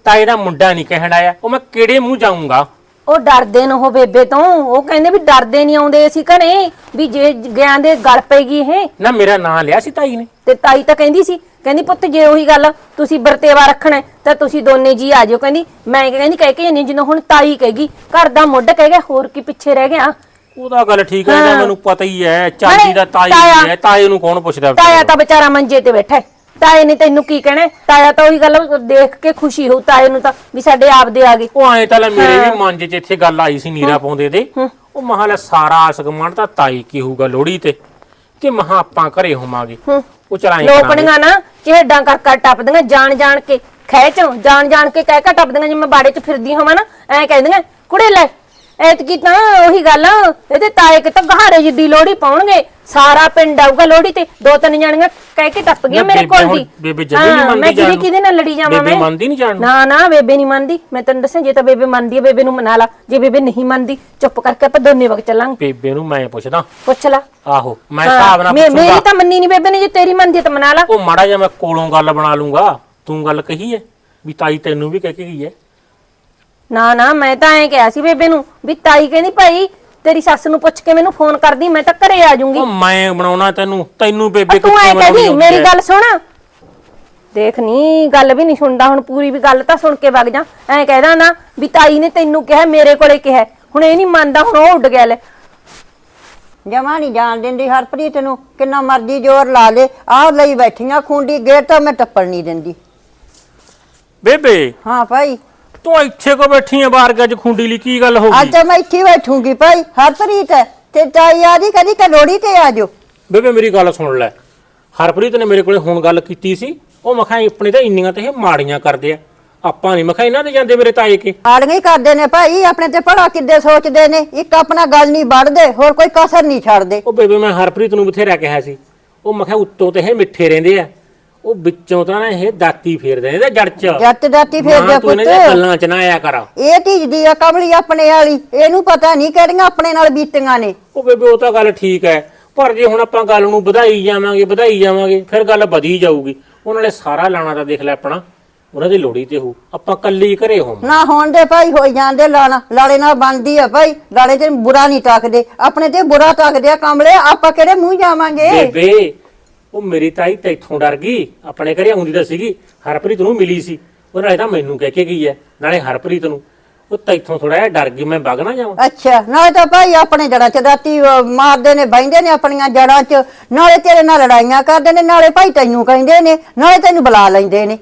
ਤਾਏ ਦਾ ਮੁੰਡਾ ਨਹੀਂ ਕਹਿਣ ਆਇਆ ਉਹ ਮੈਂ ਕਿਹੜੇ ਮੂੰਹ ਜਾਊਂਗਾ? ਉਹ ਡਰਦੇ ਨੇ ਉਹ ਬੇਬੇ ਤੋਂ। ਉਹ ਕਹਿੰਦੇ ਵੀ ਡਰਦੇ ਨਹੀਂ ਆਉਂਦੇ ਅਸੀਂ ਘਰੇ ਵੀ ਜੇ ਗਿਆਂ ਦੇ ਗਲ ਪੈਗੀ ਇਹ। ਨਾ ਮੇਰਾ ਨਾਂ ਲਿਆ ਸੀ ਤਾਈ ਨੇ। ਤੇ ਤਾਈ ਤਾਂ ਕਹਿੰਦੀ ਸੀ ਕਹਿੰਦੀ ਪੁੱਤ ਜੇ ਉਹੀ ਗੱਲ ਤੁਸੀਂ ਵਰਤੇਵਾ ਰੱਖਣਾ ਹੈ, ਤਾਂ ਤੁਸੀਂ ਦੋਨੇ ਜੀ ਆ ਜਾਓ ਕਹਿੰਦੀ ਮੈਂ ਕਹਿੰਦੀ ਕਹਿ ਕੇ ਨਹੀਂ ਜਦੋਂ ਹੁਣ ਤਾਈ ਕਹੇਗੀ ਘਰ ਦਾ ਮੁੱਢ ਕਹਿ ਗਿਆ ਹੋਰ ਕੀ ਪਿੱਛੇ ਰਹਿ ਗਿਆ। ਉਹਦਾ ਗੱਲ ਠੀਕ ਹੈ। ਮੈਨੂੰ ਪਤਾ ਹੀ ਹੈ ਚਾਚੀ ਦਾ ਤਾਈ ਹੈ ਤਾਏ ਨੂੰ ਕੌਣ ਪੁੱਛਦਾ ਤਾਇਆ ਤਾਂ ਵਿਚਾਰਾ ਮੰਜੇ ਤੇ ਬੈਠਾ ਹੈ। ਤਾਏ ਨੇ ਤੈਨੂੰ ਕੀ ਕਹਿਣਾ? ਹੈ? ਤਾਇਆ ਤਾਂ ਉਹੀ ਗੱਲ ਦੇਖ ਕੇ ਖੁਸ਼ੀ ਹੋਊ ਤਾਏ ਨੂੰ ਤਾਂ ਵੀ ਸਾਡੇ ਆਪਦੇ ਆ ਗਏ। ਉਹ ਐ ਤਾਂ ਲੈ ਮੇਰੇ ਵੀ ਮਨ 'ਚ ਇੱਥੇ ਗੱਲ ਆਈ ਸੀ ਨੀਰਾ ਪਾਉਂਦੇ ਦੇ ਉਹ ਮਹਾ ਲੈ ਸਾਰਾ ਆਸਗਮਣ ਤਾਂ ਤਾਈ ਕੀ ਹੋਊਗਾ ਲੋੜੀ ਤੇ ਤੇ ਮਹਾ ਆਪਾਂ ਘਰੇ ਹੋਵਾਂਗੇ। ਉਹ ਚਲਾਏ ਲੋਕਣੀਆਂ ਨਾ ਚਿਹੜਾਂ ਕਰ ਕਰ ਟੱਪਦੀਆਂ ਜਾਣ ਜਾਣ ਕੇ ਖੈਚੋਂ ਜਾਣ ਜਾਣ ਕੇ ਕਹਿ ਕਹਿ ਟੱਪਦੀਆਂ ਜਿਵੇਂ ਬਾੜੇ 'ਚ ਫਿਰਦੀ ਹੋਵਾਂ ਨਾ ਐਂ ਕਹਿੰਦੀਆਂ ਕੁੜੇ ਲੈ ਐਤਕੀ ਤਾਂ ਉਹੀ ਗੱਲ ਆ, ਇਹਦੇ ਤਾਏ ਕਿ ਤਾਂ ਗਹਾਰੇ ਜਿੱਡੀ ਲੋੜੀ ਪਾਉਣਗੇ? ਸਾਰਾ ਪਿੰਡ ਆਊਗਾ ਲੋੜੀ ਤੇ ਦੋ ਤਿੰਨ ਜਣੀਆਂ ਕਹਿ ਕੇ ਟੱਪ ਗਈਆਂ ਮੇਰੇ ਕੋਲ ਦੀ। ਬੇਬੇ ਜਦੇ ਨੀ ਹਾਂ, ਮੰਨਦੀ ਮੈਂ ਕਿਹਦੀ। ਕਿਹਦੇ ਨਾਲ ਲੜੀ ਜਾਵਾਂ ਬੇਬੇ ਮੈਂ? ਮੰਨਦੀ ਨੀ ਜਾਣ ਨੂੰ। ਨਾ ਬੇਬੇ ਨਹੀਂ ਮੰਨਦੀ। ਮੈਂ ਤੈਨੂੰ ਦੱਸਾਂ ਜੇ ਤਾਂ ਬੇਬੇ ਮੰਨਦੀ ਹੈ ਬੇਬੇ ਨੂੰ ਮਨਾ ਲਾ। ਜੇ ਬੇਬੇ ਨਹੀਂ ਮੰਨਦੀ ਚੁੱਪ ਕਰਕੇ ਆਪਾਂ ਦੋਨੇ ਵਗ ਚੱਲਾਂਗੇ। ਬੇਬੇ ਨੂੰ ਮੈਂ ਪੁੱਛਦਾ। ਪੁੱਛ ਲਾ। ਆਹੋ ਮੈਂ ਹਿਸਾਬ ਨਾਲ ਮੇ- ਮੇਰੀ ਪੁੱਛੂੰਗਾ ਤਾਂ ਮੰਨੀ ਨਹੀਂ ਬੇਬੇ ਨੇ ਜੇ ਤੇਰੀ ਮੰਨਦੀ ਹੈ ਤਾਂ ਮਨਾ ਲਾ। ਉਹ ਮਾੜਾ ਜਿਹਾ ਮੈਂ ਕੋਲੋਂ ਗੱਲ ਬਣਾ ਲੂੰਗਾ। ਤੂੰ ਗੱਲ ਕਹੀ ਹੈ ਵੀ ਤਾਈ ਤੈਨੂੰ ਵੀ ਕਹਿ ਕੇ ਗਈ ਹੈ ਨਾ ਨਾ ਮੈਂ ਤਾਂ ਐਂ ਕਿਹਾ ਸੀ ਬੇਬੇ ਨੂੰ ਵੀ ਤਾਈ ਕਹਿੰਦੀ ਭਾਈ ਤੇਰੀ ਸੱਸ ਨੂੰ ਪੁੱਛ ਕੇ ਮੈਨੂੰ ਫੋਨ ਕਰਦੀ ਮੈਂ ਤਾਂ ਘਰੇ ਆ ਜਾਊਂਗੀ। ਉਹ ਮੈਂ ਬਣਾਉਣਾ ਤੈਨੂੰ ਤੈਨੂੰ ਬੇਬੇ ਤੂੰ ਐ ਕਹਦੀ ਹੁੰਦੀ ਮੇਰੀ। ਗੱਲ ਸੁਣ। ਦੇਖ ਨੀ ਗੱਲ ਵੀ ਨਹੀਂ ਸੁਣਦਾ ਹੁਣ ਪੂਰੀ ਵੀ ਗੱਲ ਤਾਂ ਸੁਣ ਕੇ ਵਗ ਜਾ। ਐਂ ਕਹਿਦਾ ਨਾ ਵੀ ਤਾਈ ਨੇ ਤੈਨੂੰ ਕਿਹਾ ਮੇਰੇ ਕੋਲੇ ਕਿਹਾ। ਹੁਣ ਇਹ ਨਹੀਂ ਮੰਨਦਾ ਹੁਣ ਉਹ ਉੱਡ ਗਿਆ ਲੈ। ਜਮਾ ਨਹੀਂ ਜਾਣ ਦਿੰਦੀ ਹਰਪ੍ਰੀਤ ਨੂੰ ਕਿੰਨਾ ਮਰਜ਼ੀ ਜ਼ੋਰ ਲਾ ਲੇ ਆਹ ਲਈ ਬੈਠੀਆਂ ਖੁੰਡੀ ਗੇਟ ਤਾਂ ਮੈਂ ਟੱਪਣ ਨਹੀਂ ਦਿੰਦੀ। ਬੇਬੇ। ਹਾਂ ਭਾਈ। ਤੂੰ ਇੱਥੇ ਕੋ ਬੈਠੀ ਆ ਬਾਹਰ ਗੱਜ ਖੁੰਡੀ ਲਈ ਕੀ ਗੱਲ ਹੋ ਅੱਜ ਗਈ ਤਾਂ ਮੈਂ ਇੱਥੇ ਹੀ ਬੈਠੂੰਗੀ ਭਾਈ ਹਰਪ੍ਰੀਤ ਤੇ ਤਾਈ ਆਦੀ ਕਦੀ ਕਲੋੜੀ ਤੇ ਆ ਜਾਓ। ਬੇਬੇ ਮੇਰੀ ਗੱਲ ਸੁਣ ਲੈ। ਹਰਪ੍ਰੀਤ ਨੇ ਮੇਰੇ ਕੋਲੇ ਹੁਣ ਗੱਲ ਕੀਤੀ ਸੀ ਉਹ ਮਖਾਂ ਆਪਣੇ ਤਾਂ ਇੰਨੀਆਂ ਤੇ ਇਹ ਮਾੜੀਆਂ ਕਰਦੇ ਆ। ਆਪਾਂ ਨਹੀਂ ਮਖਾਂ ਇਹਨਾਂ ਦੇ ਜਾਂਦੇ ਮੇਰੇ ਤਾਏ ਕੇ। ਆੜੀਆਂ ਹੀ ਕਰਦੇ ਨੇ ਭਾਈ ਆਪਣੇ ਤੇ ਭੜਾ ਕਿੱਦੇ ਸੋਚਦੇ ਨੇ? ਇੱਕ ਆਪਣਾ ਗੱਲ ਨਹੀਂ ਵੜਦੇ ਹੋਰ ਕੋਈ ਕਸਰ ਨਹੀਂ ਛੱਡਦੇ। ਉਹ ਬੇਬੇ ਮੈਂ ਹਰਪ੍ਰੀਤ ਨੂੰ ਬਥੇਰਾ ਕਿਹਾ ਸੀ। ਉਹ ਮਖਾਂ ਉੱਤੋਂ ਤੇ ਇਹ ਮਿੱਠੇ ਰਹਿੰਦੇ ਆ। ਉਹ ਵਿੱਚੋਂ ਤਾਂ ਨਾ ਇਹ ਦਾਤੀ ਫੇਰਦੇ ਨੇ ਇਹਦੇ ਜੜ ਚ। ਜੱਟ ਦਾਤੀ ਫੇਰ ਮਾਂ ਦੇ ਤੂੰ ਇਹਨਾਂ ਦੀਆਂ ਪੁੱਤ। ਗੱਲਾਂ ਚ ਨਾ ਆਇਆ ਕਰ। ਇਹ ਧੀਜਦੀ ਆ ਕਮਲੀ ਆਪਣੇ ਵਾਲੀ ਇਹਨੂੰ ਪਤਾ ਨਹੀਂ ਕਿਹੜੀਆਂ ਆਪਣੇ ਨਾਲ ਬੀਤੀਆਂ ਨੇ। ਉਹ ਬੇਬੇ ਉਹ ਤਾਂ ਗੱਲ ਠੀਕ ਹੈ। ਪਰ ਜੇ ਹੁਣ ਆਪਾਂ ਗੱਲ ਨੂੰ ਵਧਾਈ ਜਾਵਾਂਗੇ ਵਧਾਈ ਜਾਵਾਂਗੇ ਫਿਰ ਗੱਲ ਵਧੀ ਜਾਊਗੀ। ਉਹਨਾਂ ਨੇ ਸਾਰਾ ਲਾਣਾ ਤਾਂ ਦੇਖ ਲੈ ਆਪਣਾ। ਉਹਨਾਂ ਦੀ ਲੋੜੀ ਤੇ ਹੋ ਆਪਾਂ ਕੱਲੀ ਘਰੇ ਹੋਵਾਂ। ਨਾ ਹੋਣ ਦੇ ਭਾਈ ਹੋਈ ਜਾਂਦੇ ਲਾਣਾ। ਲਾਲੇ ਨਾਲ ਬਣਦੀ ਆ ਭਾਈ। ਲਾਲੇ ਤੇ ਬੁਰਾ ਨਹੀਂ ਤੱਕਦੇ ਆਪਣੇ ਤੇ ਬੁਰਾ ਤੱਕਦੇ ਆ ਕਮਲੇ ਆਪਾਂ ਕਿਹੜੇ ਮੂੰਹ ਜਾਵਾਂਗੇ? ਬੇਬੇ ਉਹ ਮੇਰੀ ਤਾਈ ਤੈਥੋਂ ਡਰ ਗਈ ਆਪਣੇ ਘਰੇ ਆਉਂਦੀ ਤਾਂ ਸੀਗੀ ਹਰਪ੍ਰੀਤ ਨੂੰ ਮਿਲੀ ਸੀ। ਉਹ ਨਾਲੇ ਤਾਂ ਮੈਨੂੰ ਕਹਿ ਕੇ ਗਈ ਹੈ ਨਾਲੇ ਹਰਪ੍ਰੀਤ ਨੂੰ। ਉਹ ਤੈਥੋਂ ਥੋੜਾ ਜਿਹਾ ਡਰ ਗਈ ਮੈਂ ਵਗ ਨਾ ਜਾਵਾਂ। ਅੱਛਾ ਨਾਲੇ ਤਾਂ ਭਾਈ ਆਪਣੇ ਜੜਾਂ ਚ ਦਾਤੀ ਅਹ, ਮਾਰਦੇ ਨੇ ਬੈਂਦੇ ਨੇ ਆਪਣੀਆਂ ਜੜਾਂ ਚ। ਨਾਲੇ ਤੇਰੇ ਨਾਲ ਲੜਾਈਆਂ ਕਰਦੇ ਨੇ ਨਾਲੇ ਭਾਈ ਤੈਨੂੰ ਕਹਿੰਦੇ ਨੇ ਨਾਲੇ ਤੈਨੂੰ ਬੁਲਾ ਲੈਂਦੇ ਨੇ।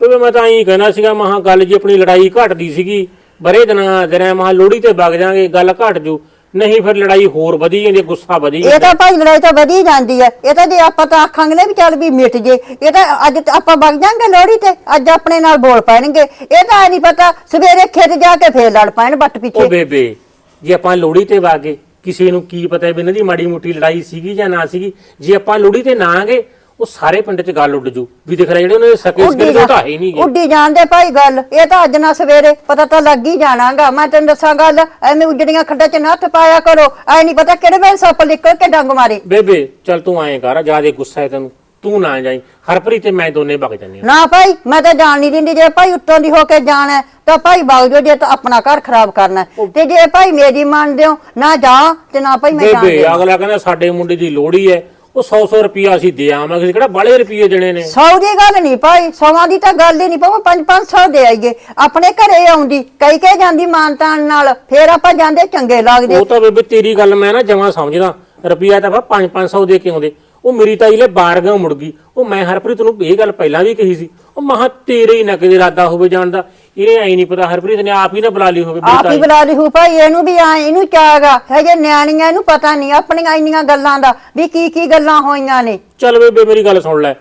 ਬੇਬੇ ਮੈਂ ਤਾਂ ਐਂ ਕਹਿਣਾ ਸੀਗਾ ਮਹਾ ਗੱਲ ਜੀ ਆਪਣੀ ਲੜਾਈ ਘਟਦੀ ਸੀਗੀ। ਬਰੇ ਦਿਨਾਂ ਦਿਨਾਂ ਮਹਾ ਲੋੜੀ ਤੇ ਵਗ ਜਾਾਂਗੇ ਗੱਲ ਘਟ ਜੂ। ਨਹੀਂ ਫਿਰ ਲੜਾਈ ਹੋਰ ਵਧੀ ਜਾਂਦੀ ਹੈ, ਗੁੱਸਾ ਵਧੀ ਇਹ ਤਾਂ ਭਾਈ ਲੜਾਈ ਤਾਂ ਵਧੀ ਜਾਂਦੀ ਹੈ। ਇਹ ਤਾਂ ਜੇ ਆਪਾਂ ਤਾਂ ਆਖਾਂਗੇ ਨਾ ਵੀ ਚੱਲ ਵੀ ਮਿਟ ਜੇ ਇਹ ਤਾਂ ਅੱਜ ਤਾਂ ਆਪਾਂ ਵਗ ਜਾਾਂਗੇ ਲੋਹੜੀ ਤੇ ਅੱਜ ਆਪਣੇ ਨਾਲ ਬੋਲ ਪੈਣਗੇ। ਇਹ ਤਾਂ ਨਹੀਂ ਪਤਾ ਸਵੇਰੇ ਖੇਤ ਜਾ ਕੇ ਫੇਰ ਲੜ ਪੈਣ ਬੱਟ ਉਹ ਪਿੱਛੇ ਬੇਬੇ ਜੇ ਆਪਾਂ ਲੋੜੀ ਤੇ ਵਾਗੇ ਕਿਸੇ ਨੂੰ ਕੀ ਪਤਾ ਵੀ ਇਹਨਾਂ ਦੀ ਮਾੜੀ ਮੋਟੀ ਲੜਾਈ ਸੀਗੀ ਜਾਂ ਨਾ ਸੀਗੀ ਜੇ ਆਪਾਂ ਲੋੜੀ ਤੇ ਨਾ ਗਏ ਉਹ ਸਾਰੇ ਪਿੰਡ 'ਚ ਗੱਲ ਉੱਡ ਜੂ। ਵੀ ਦੇਖ ਲੈ ਜਿਹੜੇ ਉਹਨਾਂ ਦੇ ਸਕੇ ਉੱਡੀ ਸਕੇ ਉਹ ਤਾਂ ਹੈ ਹੀ ਨਹੀਂ ਜਾ- ਉੱਡੀ ਜਾਂਦੇ ਭਾਈ ਗੱਲ। ਇਹ ਤਾਂ ਅੱਜ ਨਾ ਸਵੇਰੇ ਪਤਾ ਤਾਂ ਲੱਗ ਹੀ ਜਾਣਾਗਾ। ਮੈਂ ਤੈਨੂੰ ਦੱਸਾਂ ਗੱਲ ਐਵੇਂ ਉਜੜੀਆਂ ਖੱਡਾਂ 'ਚ ਨਾ ਹੱਥ ਪਾਇਆ ਕਰੋ। ਐ ਨਹੀਂ ਪਤਾ ਕਿਹੜੇ ਵੇਲੇ ਸੱਪ ਨਿਕਲ ਕੇ ਡੰਗ ਮਾਰੇ। ਬੇਬੇ ਚੱਲ ਤੂੰ ਐਂ ਕਰ ਜਿਆਦੇ ਗੁੱਸਾ ਹੈ ਤੈਨੂੰ। ਤੂੰ ਨਾ ਜਾਈ। ਹਰਪ੍ਰੀਤ ਤੇ ਮੈਂ ਦੋਨੇ ਵਗ ਜਾਂਦੇ ਨਾ ਭਾਈ ਮੈਂ ਤਾਂ ਜਾਣ ਨਹੀਂ ਦਿੰਦੀ। ਜੇ ਭਾਈ ਉੱਤੋਂ ਦੀ ਹੋ ਕੇ ਜਾਣਾ ਤਾਂ ਭਾਈ ਵਗ ਜਾਓ। ਜੇ ਤਾਂ ਆਪਣਾ ਘਰ ਖਰਾਬ ਕਰਨਾ। ਤੇ ਜੇ ਭਾਈ ਮੇਰੀ ਮੰਨਦੇ ਹੋ ਨਾ ਜਾ ਤੇ ਨਾ ਭਾਈ ਮੈਂ ਜਾਣ ਬੇਬੇ ਅਗਲਾ ਕਹਿੰਦਾ ਸਾਡੇ ਮੁੰਡੇ ਦੀ ਲੋੜੀ ਹੈ। ਉਹ 100 100 ਰੁਪਿਆ ਅਸੀਂ ਦੇ ਆਵਾਂਗੇ ਅਸੀਂ ਕਿਹੜਾ ਬਾਲੇ ਰੁਪਏ ਦੇਣੇ ਨੇ? ਸੌ ਦੀ ਗੱਲ ਨਹੀਂ ਭਾਈ ਸੌਵਾਂ ਦੀ ਤਾਂ ਗੱਲ ਹੀ ਨਹੀਂ ਪਾਵਾਂ 5-500 ਦੇ ਆਈਏ। ਆਪਣੇ ਘਰੇ ਆਉਂਦੀ ਕਈ ਕਹੇ ਜਾਂਦੀ ਮਾਨਤਾਨ ਨਾਲ ਫੇਰ ਆਪਾਂ ਜਾਂਦੇ ਚੰਗੇ ਲੱਗਦੇ। ਉਹ ਤਾਂ ਬੇਬੇ ਤੇਰੀ ਗੱਲ ਮੈਂ ਨਾ ਜਮਾਂ ਸਮਝਦਾ ਰੁਪਿਆ ਤਾਂ 5 500 ਦੇ ਕੇ ਆਉਂਦੇ। ਉਹ ਮੇਰੀ ਤਾਈ ਲੈ ਬਾਰਗਾ ਮੁੜ ਗਈ। ਉਹ ਮੈਂ ਹਰਪ੍ਰੀਤ ਨੂੰ ਇਹ ਗੱਲ ਪਹਿਲਾਂ ਵੀ ਕਹੀ ਸੀ। ਉਹ ਮਹਾ ਤੇਰੇ ਹੀ ਨਾ ਕਿਤੇ ਇਰਾਦਾ ਹੋਵੇ ਜਾਣ ਦਾ। ਇਹਨੇ ਐ ਨਹੀਂ ਪਤਾ ਹਰਪ੍ਰੀਤ ਨੇ ਆਪ ਹੀ ਨਾ ਬੁਲਾ ਲਈ ਹੋਵੇ ਮੇਰੀ ਆਪ ਹੀ ਤਾਈ। ਬੁਲਾ ਲਿਹੂ ਭਾਈ ਇਹਨੂੰ ਵੀ ਆ ਇਹਨੂੰ ਚਾਹਗਾ ਹਜੇ ਨਿਆਣੀਆਂ ਇਹਨੂੰ ਪਤਾ ਨਹੀਂ ਆਪਣੀਆਂ ਇੰਨੀਆਂ ਗੱਲਾਂ ਦਾ ਵੀ ਕੀ ਕੀ ਗੱਲਾਂ ਹੋਈਆਂ ਨੇ। ਚੱਲ ਬੇਬੇ ਮੇਰੀ ਗੱਲ ਸੁਣ ਲੈ।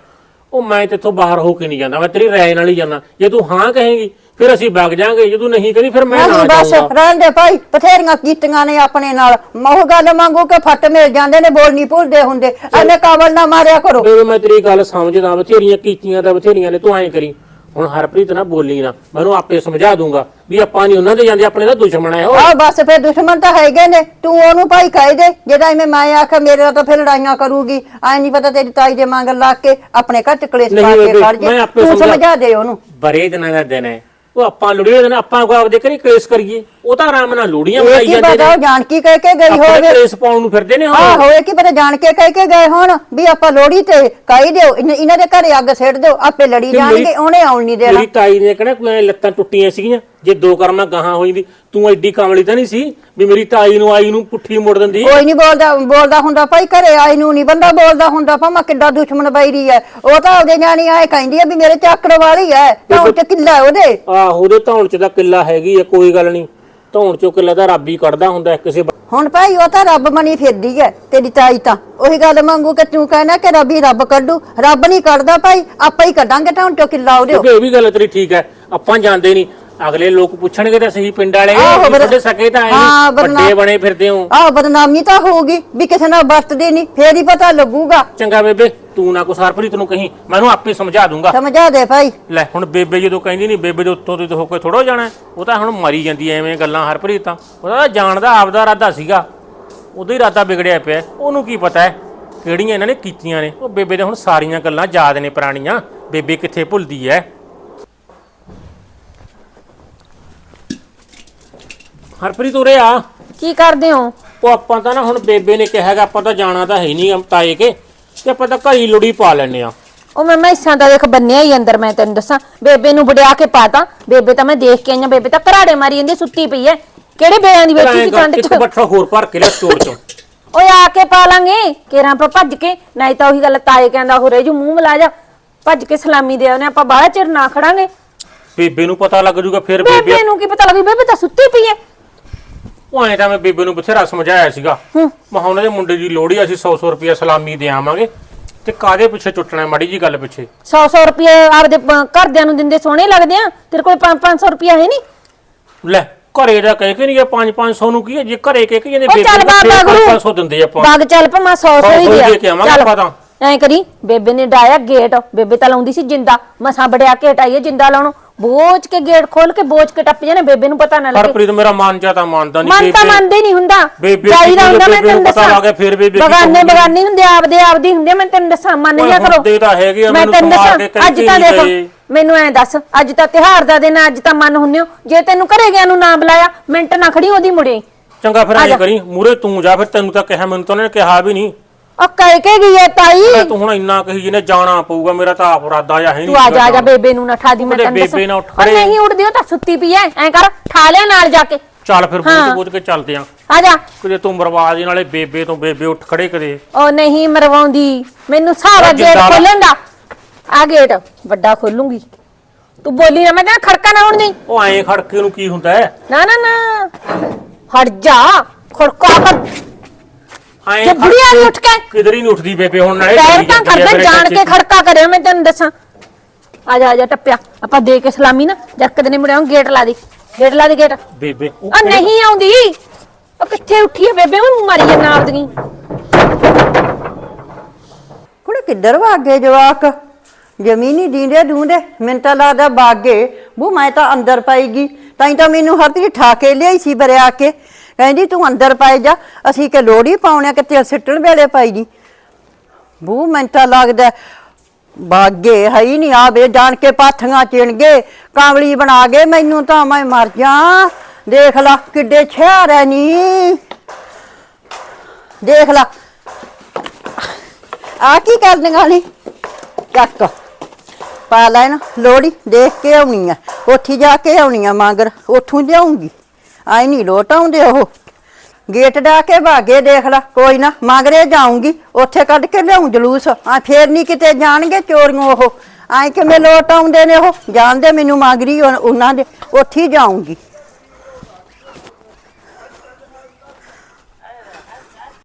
ਉਹ ਮੈਂ ਤੇਥੋਂ ਬਾਹਰ ਹੋ ਕੇ ਨਹੀਂ ਜਾਂਦਾ ਮੈਂ ਤੇਰੀ ਰਾਏ ਨਾਲ ਹੀ ਜਾਂਦਾ। ਜੇ ਤੂੰ ਹਾਂ ਕਹੇਂਗੀ ਫਿਰ ਅਸੀਂ ਵਗ ਜਾਾਂਗੇ ਜੇ ਤੂੰ ਨਹੀਂ ਕਹਿੰਦੀ ਫਿਰ ਮੈਂ ਨਾ ਬਸ ਜਾਊਂਗਾ। ਰਹਿਣ ਦੇ ਭਾਈ ਬਥੇਰੀਆਂ ਕੀਤੀਆਂ ਨੇ ਆਪਣੇ ਨਾਲ। ਉਹ ਗੱਲ ਮੰਗੂ ਕਿ ਫੱਟ ਮਿਲ ਜਾਂਦੇ ਨੇ ਬੋਲ ਨਹੀਂ ਭੁੱਲਦੇ ਹੁੰਦੇ। ਐਵੇਂ ਕਾਬਲ ਨਾ ਮਾਰਿਆ ਕਰੋ। ਬੇਬੇ ਮੈਂ ਤੇਰੀ ਗੱਲ ਸਮਝਦਾ ਬਥੇਰੀਆਂ ਕੀਤੀਆਂ ਤਾਂ ਬਥੇਰੀਆਂ ਨੇ ਤੂੰ ਐਂ ਕਰੀ। ਹੁਣ ਹਰਪ੍ਰੀਤ ਨਾ ਬੋਲੀ ਨਾ ਮੈਨੂੰ ਆਪੇ ਸਮਝਾ ਦੂੰਗਾ ਵੀ ਆਪਾਂ ਨਹੀਂ ਉਹਨਾਂ ਦੇ ਜਾਂਦੇ ਆਪਣੇ ਦਾ ਦੁਸ਼ਮਣ ਹੈ ਉਹ। ਬਸ ਫਿਰ ਦੁਸ਼ਮਣ ਤਾਂ ਹੈਗੇ ਨੇ ਤੂੰ ਉਹਨੂੰ ਭਾਈ ਕਹਿ ਦੇ ਜਿਹੜਾ ਐਵੇਂ ਮੈਂ ਆਖਿਆ ਮੇਰੇ ਨਾਲ ਤਾਂ ਫਿਰ ਲੜਾਈਆਂ ਕਰੂਗੀ। ਐ ਨਹੀਂ ਪਤਾ ਤੇਰੀ ਤਾਈ ਦੇ ਮੰਗ ਲਾ ਕੇ ਆਪਣੇ ਘਰ ਚ ਕਲੇਸ਼ ਨਹੀਂ ਪਾ ਕੇ ਬੇਬੇ, ਖੜ ਜੇ। ਮੈਂ ਆਪੇ ਤੂੰ ਸਮਝਾ- ਸਮਝਾ ਦੇ ਉਹਨੂੰ। ਬਰੇ ਦਿਨਾਂ ਦਾ ਦਿਨ ਹੈ। ਉਹ ਆਪਾਂ ਲੋੜੀਆਂ ਦੇ ਨੇ ਆਪਾਂ ਕੋ ਆਪਦੇ ਕਰੀ ਕੇਸ ਕਰੀਏ। ਉਹ ਤਾਂ ਆਰਾਮ ਨਾਲ ਲੋੜੀਆਂ ਇਹ ਬਣਾਈ ਕੀ ਜਾਂਦੇ ਪਤਾ ਉਹ ਜਾਣ ਕੀ ਕਹਿ ਕੇ ਗਈ ਆਪਣੇ ਹੋਵੇ ਕੇਸ ਪਾਉਣ ਨੂੰ ਫਿਰਦੇ ਨੇ ਹੁਣ। ਆਹੋ ਇਹ ਕੀ ਪਤਾ ਜਾਣ ਕੇ ਕਹਿ ਕੇ ਗਏ ਹੋਣ ਵੀ ਆਪਾਂ ਲੋੜੀ ਤੇ ਕਾਈ ਦਿਓ। ਇਨ- ਇਹਨਾਂ ਦੇ ਘਰੇ ਅੱਗ ਸਿੱਟ ਦਿਓ ਆਪੇ ਲੜੀ ਜਾਣਗੇ ਉਹਨੇ ਆਉਣ ਨਹੀਂ ਦੇਣਾ। ਮੇਰੀ ਤਾਈ ਨੇ ਕਹਿਣਾ ਕੋਈ ਐਂ ਲੱਤਾਂ ਟੁੱਟੀਆਂ ਸੀਗੀਆਂ। ਜੇ ਦੋ ਕਰਮਾਂ ਗਾਹਾਂ ਹੋ ਜਾਂਦੀ ਤੂੰ ਐਡੀ ਕਾਮਲੀ ਤਾਂ ਨਹੀਂ ਸੀ ਵੀ ਮੇਰੀ ਤਾਈ ਨੂੰ ਆਈ ਨੂੰ ਪੁੱਠੀ ਮੋੜ ਦਿੰਦੀ? ਕੋਈ ਨਹੀਂ ਬੋਲਦਾ ਬੋਲਦਾ ਹੁੰਦਾ ਭਾਈ ਘਰੇ ਆਈ ਨੂੰ ਨਹੀਂ ਬੰਦਾ ਬੋਲਦਾ ਹੁੰਦਾ ਭਾਵੇਂ ਕਿੱਡਾ ਦੁਸ਼ਮਣ ਬੈਰੀ ਹੈ। ਉਹ ਤਾਂ ਉਹਦੇ ਜਾਣੀ ਆਏ ਕਹਿੰਦੀ ਆ ਵੀ ਮੇਰੇ ਚਾਕੜ ਵਾਲੀ ਹੈ ਤਾਂ ਉਹ ਚ ਕਿੱਲਾ ਉਹਦੇ। ਆਹੋ ਉਹਦੇ ਧੌਣ ਚ ਤਾਂ ਕਿੱਲਾ ਹੈਗੀ ਆ ਕੋਈ ਗੱਲ ਨਹੀਂ। ਧੌਣ ਚੋਂ ਕਿੱਲਾ ਤਾਂ ਰੱਬ ਹੀ ਕੱਢਦਾ ਹੁੰਦਾ ਕਿਸੇ ਹੁਣ ਭਾਈ ਉਹ ਤਾਂ ਰੱਬ ਬਣੀ ਫਿਰਦੀ ਹੈ ਤੇਰੀ ਤਾਈ ਤਾਂ। ਉਹੀ ਗੱਲ ਮੰਗੂ ਕਿ ਤੂੰ ਕਹਿਣਾ ਕਿ ਰੱਬ ਹੀ ਰੱਬ ਕੱਢੂ। ਰੱਬ ਨਹੀਂ ਕੱਢਦਾ ਭਾਈ ਆਪਾਂ ਹੀ ਕੱਢਾਂਗੇ ਤਾਂ ਚੋਂ ਕਿੱਲਾ ਉਹਦੇ। ਕਿਉਂਕਿ ਇਹ ਵੀ ਗੱਲ ਤੇਰੀ ਠੀਕ ਹੈ ਆਪਾਂ ਜਾਂਦੇ ਨਹੀਂ। ਅਗਲੇ ਲੋਕ ਪੁੱਛਣਗੇ ਤਾਂ ਸਹੀ ਪਿੰਡ ਵਾਲੇ ਆਹੋ, ਵੀ ਬਦ- ਤੁਹਾਡੇ ਸਕੇ ਤਾਂ ਹਾਂ, ਬਦਨਾਮ- ਵੱਡੇ ਬਣੇ ਫਿਰਦੇ ਹੋ। ਆਹ ਬਦਨਾਮੀ ਤਾਂ ਹੋਊਗੀ ਵੀ ਕਿਸੇ ਨਾਲ ਵਰਤਦੇ ਨਹੀਂ ਫੇਰ ਹੀ ਪਤਾ ਲੱਗੂਗਾ। ਚੰਗਾ ਬੇਬੇ ਤੂੰ ਨਾ ਕੁਛ ਹਰਪ੍ਰੀਤ ਨੂੰ ਕਹੀਂ ਮੈਨੂੰ ਆਪੇ ਸਮਝਾ ਦੂੰਗਾ। ਸਮਝਾ ਦੇ ਭਾਈ। ਲੈ ਹੁਣ ਬੇਬੇ ਜਦੋਂ ਕਹਿੰਦੀ ਨਹੀਂ ਬੇਬੇ ਦੇ ਉੱਤੋਂ ਦੀ ਤਾਂ ਹੋ ਕੇ ਥੋੜੋ ਜਾਣਾ ਹੈ। ਉਹ ਤਾਂ ਹੁਣ ਮਰੀ ਜਾਂਦੀ ਐ ਐਵੇਂ ਗੱਲਾਂ ਹਰਪ੍ਰੀਤ। ਤਾਂ ਉਹਦਾ ਤਾਂ ਜਾਣ ਦਾ ਆਪਦਾ ਇਰਾਦਾ ਸੀਗਾ। ਉਹਦਾ ਹੀ ਇਰਾਦਾ ਵਿਗੜਿਆ ਪਿਆ ਉਹਨੂੰ ਕੀ ਪਤਾ ਹੈ ਕਿਹੜੀਆਂ ਇਹਨਾਂ ਨੇ ਕੀਤੀਆਂ ਨੇ। ਉਹ ਬੇਬੇ ਦੇ ਹੁਣ ਸਾਰੀਆਂ ਗੱਲਾਂ ਯਾਦ ਨੇ ਪੁਰਾਣੀਆਂ। ਬੇਬੇ ਕਿੱਥੇ ਭੁੱਲਦੀ ਐ ਹਰਪ੍ਰੀਤ ਉਰੇ ਆ। ਕੀ ਕਰਦੇ ਹੋ? ਉਹ ਆਪਾਂ ਤਾਂ ਨਾ ਹੁਣ ਬੇਬੇ ਨੇ ਕਿਹਾ ਹੈਗਾ ਆਪਾਂ ਤਾਂ ਜਾਣਾ ਤਾਂ ਹੈ ਨਹੀਂ ਤਾਏ ਕੇ ਤੇ ਆਪਾਂ ਤਾਂ ਘਰੀ ਲੁੜੀ ਪਾ ਲੈਨੇ ਆ ਉਹ ਮੈਂ ਮੈਸਾਂ ਦਾ ਦੇਖ ਬੰਨਿਆ ਹੀ ਅੰਦਰ ਮੈਂ ਤੈਨੂੰ ਦੱਸਾਂ। ਬੇਬੇ ਨੂੰ ਵੜਿਆ ਕੇ ਪਾਤਾ। ਬੇਬੇ ਤਾਂ ਮੈਂ ਦੇਖ ਕੇ ਆਈਆਂ ਬੇਬੇ ਤਾਂ ਘਰਾੜੇ ਮਾਰੀ ਜਾਂਦੀ ਸੁੱਤੀ ਪਈ ਐ ਕਿਹੜੇ ਬੇਆਂ ਦੀ ਬੈਠੀ ਸੀ ਕੰਡ ਇੱਕ 'ਚ? ਬੱਠਾ ਹੋਰ ਭਰ ਕੇ ਲੈ ਸਟੋਰ ਚੋਂ। ਓਏ ਆ ਕੇ ਪਾ ਲਾਂਗੇ। ਕੇਰਾਂ ਆਪਾਂ ਭੱਜ ਕੇ ਨਹੀਂ ਤਾਂ ਉਹੀ ਗੱਲ ਤਾਏ ਕਹਿੰਦਾ ਹੋ ਜੂ ਮੂੰਹ ਮਿਲਾ ਜਾ ਭੱਜ ਕੇ ਸਲਾਮੀ ਦੇ ਆਉਨੇ ਆਪਾਂ ਬਾਹਲਾ ਚਿਰ ਨਾ ਖੜਾਂਗੇ। ਬੇਬੇ ਨੂੰ ਪਤਾ ਲੱਗ ਜੂਗਾ ਫਿਰ ਬੇਬੇ ਬੇਬੇ ਨੂੰ ਕੀ ਪਤਾ ਲੱਗੂ? ਬੇਬੇ ਤਾਂ ਸੁੱਤੀ ਪਈ ਐ ਉਹ ਐਂ ਤਾਂ ਮੈਂ ਬੇਬੇ ਨੂੰ ਬਥੇਰਾ ਸਮਝਾਇਆ ਸੀਗਾ। ਹੂੰ। ਮਹਾ ਉਹਨਾਂ ਦੇ ਮੁੰਡੇ ਦੀ ਲੋੜੀ ਅਸੀਂ 100 100 ਰੁਪਿਆ ਸਲਾਮੀ ਦੇ ਆਵਾਂਗੇ। ਤੇ ਕਾਦੇ ਪਿੱਛੇ ਟੁੱਟਣਾ ਹੈ ਮਾੜੀ ਜੀ ਗੱਲ ਪਿੱਛੇ? 100 100 ਰੁਪਏ ਆਪਦੇ ਪ- ਘਰਦਿਆਂ ਨੂੰ ਦਿੰਦੇ ਸੋਹਣੇ ਲੱਗਦੇ ਆ? ਤੇਰੇ ਕੋਲ 5 500 ਰੁਪਏ ਹੈ ਨਹੀਂ? ਲੈ ਘਰੇ ਦਾ ਕਹਿ ਕੇ ਨਹੀਂ 5 500 ਨੂੰ ਕੀ ਹੈ? ਜੇ ਘਰੇ ਕਹਿ ਕੇ ਜਾਂਦੇ ਉਹ ਚੱਲ ਬਾਬਾ ਗੁਰੂ। 500 ਦਿੰਦੇ ਆਪਾਂ। ਬਾਗ ਚੱਲ ਪਾ 100 100 ਸੌ ਹੀ ਦੇ ਕੇ ਆਵਾਂਗੇ ਆਪਾਂ ਤਾਂ। ਐ ਕਰੀ ਬੇਬੇ ਨੇ ਡਾਇਆ ਗੇਟ। ਬੇਬੇ ਤਾਂ ਲਾਉਂਦੀ ਸੀ ਜਿੰਦਾ। ਮਸਾਂ ਬੜਿਆ ਕੇ ਹਟਾਈਏ ਜਿੰਦਾ ਲਾਉਣੋਂ। ਬੋਝ ਕੇ ਗੇਟ ਖੋਲ ਕੇ ਬੋਝ ਕੇ ਟੱਪ ਜਾਣੇ ਬੇਬੇ ਨੂੰ ਪਤਾ ਨਾ ਲੱਗੇ। ਹਰਪ੍ਰੀਤ ਮੇਰਾ ਮਨ ਜਾਂ ਤਾਂ ਮੰਨਦਾ ਨਹੀਂ ਮਨ ਤਾਂ ਮੰਨਦੇ ਨਹੀਂ ਹੁੰਦਾ। ਬੇਬੇ ਚਾਹੀਦਾ ਹੁੰਦਾ ਮੈਂ ਤੈਨੂੰ ਪਤਾ ਦੱਸਾਂ। ਲੱਗ ਗਿਆ, ਫਿਰ ਬੇਬੇ ਬਗਾਨੇ? ਬਗਾਨੇ ਹੁੰਦੇ ਆਪਦੇ ਆਪਦੀ ਹੁੰਦੇ ਮੈਂ ਤੈਨੂੰ ਦੱਸਾਂ ਮੰਨ ਲਿਆ ਕਰੋ। ਹੁੰਦੇ ਤਾਂ ਹੈਗੇ ਆ, ਮੈਂ ਮੈਨੂੰ ਤੈਨੂੰ ਸੰਭਾਲ ਦੱਸਾਂ ਕੇ ਅੱਜ ਤਾਂ। ਦੇਖ ਮੈਨੂੰ ਐ ਦੱਸ ਅੱਜ ਤਾਂ ਤਿਹਾਰ ਦਾ ਦਿਨ ਆ, ਅੱਜ ਤਾਂ ਮਨ ਹੁੰਨੇ ਹੋ। ਜੇ ਤੈਨੂੰ ਘਰੇ ਗਿਆ ਨੂੰ ਨਾ ਬੁਲਾਇਆ ਮਿੰਟ ਨਾ ਖੜੀ ਉਹਦੀ ਮੁੜੇ। ਚੰਗਾ ਫਿਰ ਐਂ ਜਾ। ਕਰੀ ਮੂਰੇ ਤੂੰ ਜਾ ਫਿਰ ਤੈਨੂੰ ਤਾਂ ਕਿਹਾ ਮੈਨੂੰ ਤਾਂ ਉਹਨੇ ਕਿਹਾ ਵੀ ਨਹੀਂ। ਉਹ ਕਹਿ ਕੇ ਗਈ ਐ ਤਾਈ। ਤੂੰ ਹੁਣ ਇੰਨਾ ਕਹੀ ਜਿਹਨੇ ਜਾਣਾ ਪਊਗਾ ਮੇਰਾ ਤਾਂ ਆਪ ਇਰਾਦਾ ਜਾਂ ਹੈ ਨਹੀਂ ਤੂੰ ਆ ਜਾ ਆ ਜਾ ਬੇਬੇ ਨੂੰ ਨਾ ਠਾ ਦੀ ਮੈਂ ਉਹਦੇ ਤੈਨੂੰ ਬੇਬੇ ਨਾਲ ਉੱਠ ਉਹ ਖੜੇ। ਨਹੀਂ ਉੱਠਦੀ ਉਹ ਤਾਂ ਸੁੱਤੀ ਪਈ ਐ। ਐ ਕਰ ਠਾ ਲਿਆ ਨਾਲ ਜਾ ਕੇ। ਚੱਲ ਫਿਰ ਹਾਂ। ਬੂਝ ਬੂਝ ਕੇ ਚੱਲਦੇ ਆਂ। ਆ ਜਾ। ਕਿਤੇ ਤੂੰ ਬਰਬਾਦ ਨਾਲੇ ਬੇਬੇ ਤੋਂ ਬੇਬੇ ਉੱਠ ਖੜੇ ਕਦੇ। ਉਹ ਨਹੀਂ ਮਰਵਾਉਂਦੀ। ਮੈਨੂੰ ਸਾਰਾ ਗੇਟ ਵਾ। ਖੋਲਣ ਦਾ। ਆ ਗੇਟ ਵੱਡਾ ਖੋਲੂੰਗੀ। ਤੂੰ ਬੋਲੀ ਨਾ ਮੈਂ ਕਹਿੰਦਾ ਖੜਕਾ ਨਾ ਹੋਣ ਨਹੀਂ ਉਹ ਐਂ ਖੜਕੇ ਨੂੰ ਕੀ ਹੁੰਦਾ ਹੈ ਨਾ ਨਾ ਨਾ। ਹਟ ਜਾ। ਖੜਕਾ ਕਰ। ਐਂ ਜੇ ਬੁੜੀਆ ਨਹੀਂ ਉੱਠ ਕੇ ਕਿਧਰ ਹੀ ਨਹੀਂ ਉੱਠਦੀ ਬੇਬੇ ਹੁਣ ਨਾਲੇ ਪੈਰ ਡਰੀ ਤਾਂ ਕਰਦੇ ਜਾਣ ਕੇ। ਖੜਕਾ ਕਰਿਆ ਮੈਂ ਤੈਨੂੰ ਦੱਸਾਂ। ਆ ਜਾ ਆ ਜਾ ਟੱਪਿਆ। ਆਪਾਂ ਦੇ ਕੇ ਸਲਾਮੀ ਨਾ ਜੱਕ ਦੇ ਮੁੜਿਆ ਗੇਟ ਲਾ ਦੇ। ਗੇਟ ਲਾ ਦੇ ਗੇਟ। ਬੇਬੇ ਉਹ ਆ ਨਹੀਂ ਆਉਂਦੀ। ਉਹ ਕਿੱਥੇ ਉੱਠੀ ਆ ਬੇਬੇ? ਉਹ ਮਾਰੀ ਜਾਂਦਾ ਆਪਦੀ ਕੁੜੇ ਕਿੱਧਰ ਵਾਗੇ ਜਵਾਕ? ਜ਼ਮੀਨੀ ਦੀਂਦੇ ਦੂੰਦੇ ਮੈਨੂੰ ਤਾਂ ਲੱਗਦਾ ਬਾਗੇ। ਬੂ ਮੈਂ ਤਾਂ ਅੰਦਰ ਪਾਈਗੀ ਤਾਂ ਹੀ ਤਾਂ ਮੈਨੂੰ ਹਰਪ੍ਰੀਤ ਠਾ ਕੇ ਲਿਆਈ ਸੀ ਬਰਿਆ ਕੇ। ਕਹਿੰਦੀ ਤੂੰ ਅੰਦਰ ਪਾਈ ਜਾ, ਅਸੀਂ ਕਿ ਲੋੜੀ ਪਾਉਣਿਆ ਕਿ ਤੇਲ ਸਿੱਟਣ ਵੇਲੇ ਪਾਈ ਦੀ ਬੂ ਮੈਨੂੰ ਲੱਗਦਾ ਬਾਗੇ ਹੈ ਨਹੀਂ ਆਵੇ ਜਾਣ ਕੇ ਪਾਥੀਆਂ ਚਿਣ ਗਏ, ਕਾਂਵਲੀ ਬਣਾ ਗਏ, ਮੈਨੂੰ ਤਾਂ ਮੈਂ ਮਰ ਜਾ। ਦੇਖ ਲਾ, ਕਿੱਡੇ ਛਿਆਰ ਹੈ ਨੀ। ਦੇਖ ਲਾ। ਆ ਕੀ ਕਰਦੀਆਂ ਨੇ? ਚੱਕ। ਪਾ ਲੈਣ ਨਾ ਲੋੜੀ ਦੇਖ ਕੇ ਆਉਣੀ ਆ। ਉੱਥੇ ਜਾ ਕੇ ਆਉਣੀ ਆ, ਮਾਂਗਰ। ਉੱਥੋਂ ਲਿਆਉਂਗੀ। ਆਈ ਨਹੀਂ ਲੋਟ ਆਉਂਦੇ ਉਹ। ਗੇਟ ਡਾ ਕੇ ਭਾਗੇ ਦੇਖ ਲੈ, ਕੋਈ ਨਾ, ਮਗਰੇ ਜਾਊਂਗੀ, ਉੱਥੇ ਕੱਢ ਕੇ ਲਿਆਉਂ ਜਲੂਸ। ਆ ਫੇਰ ਨਹੀਂ ਕਿਤੇ ਜਾਣਗੇ ਚੋਰੀਆਂ ਉਹ। ਆਏ ਕਿਵੇਂ ਲੋਟ ਆਉਂਦੇ ਨੇ ਉਹ? ਜਾਣਦੇ ਮੈਨੂੰ ਮਗਰੀ ਉਹਨਾਂ ਦੇ, ਉੱਥੇ ਹੀ ਜਾਊਂਗੀ।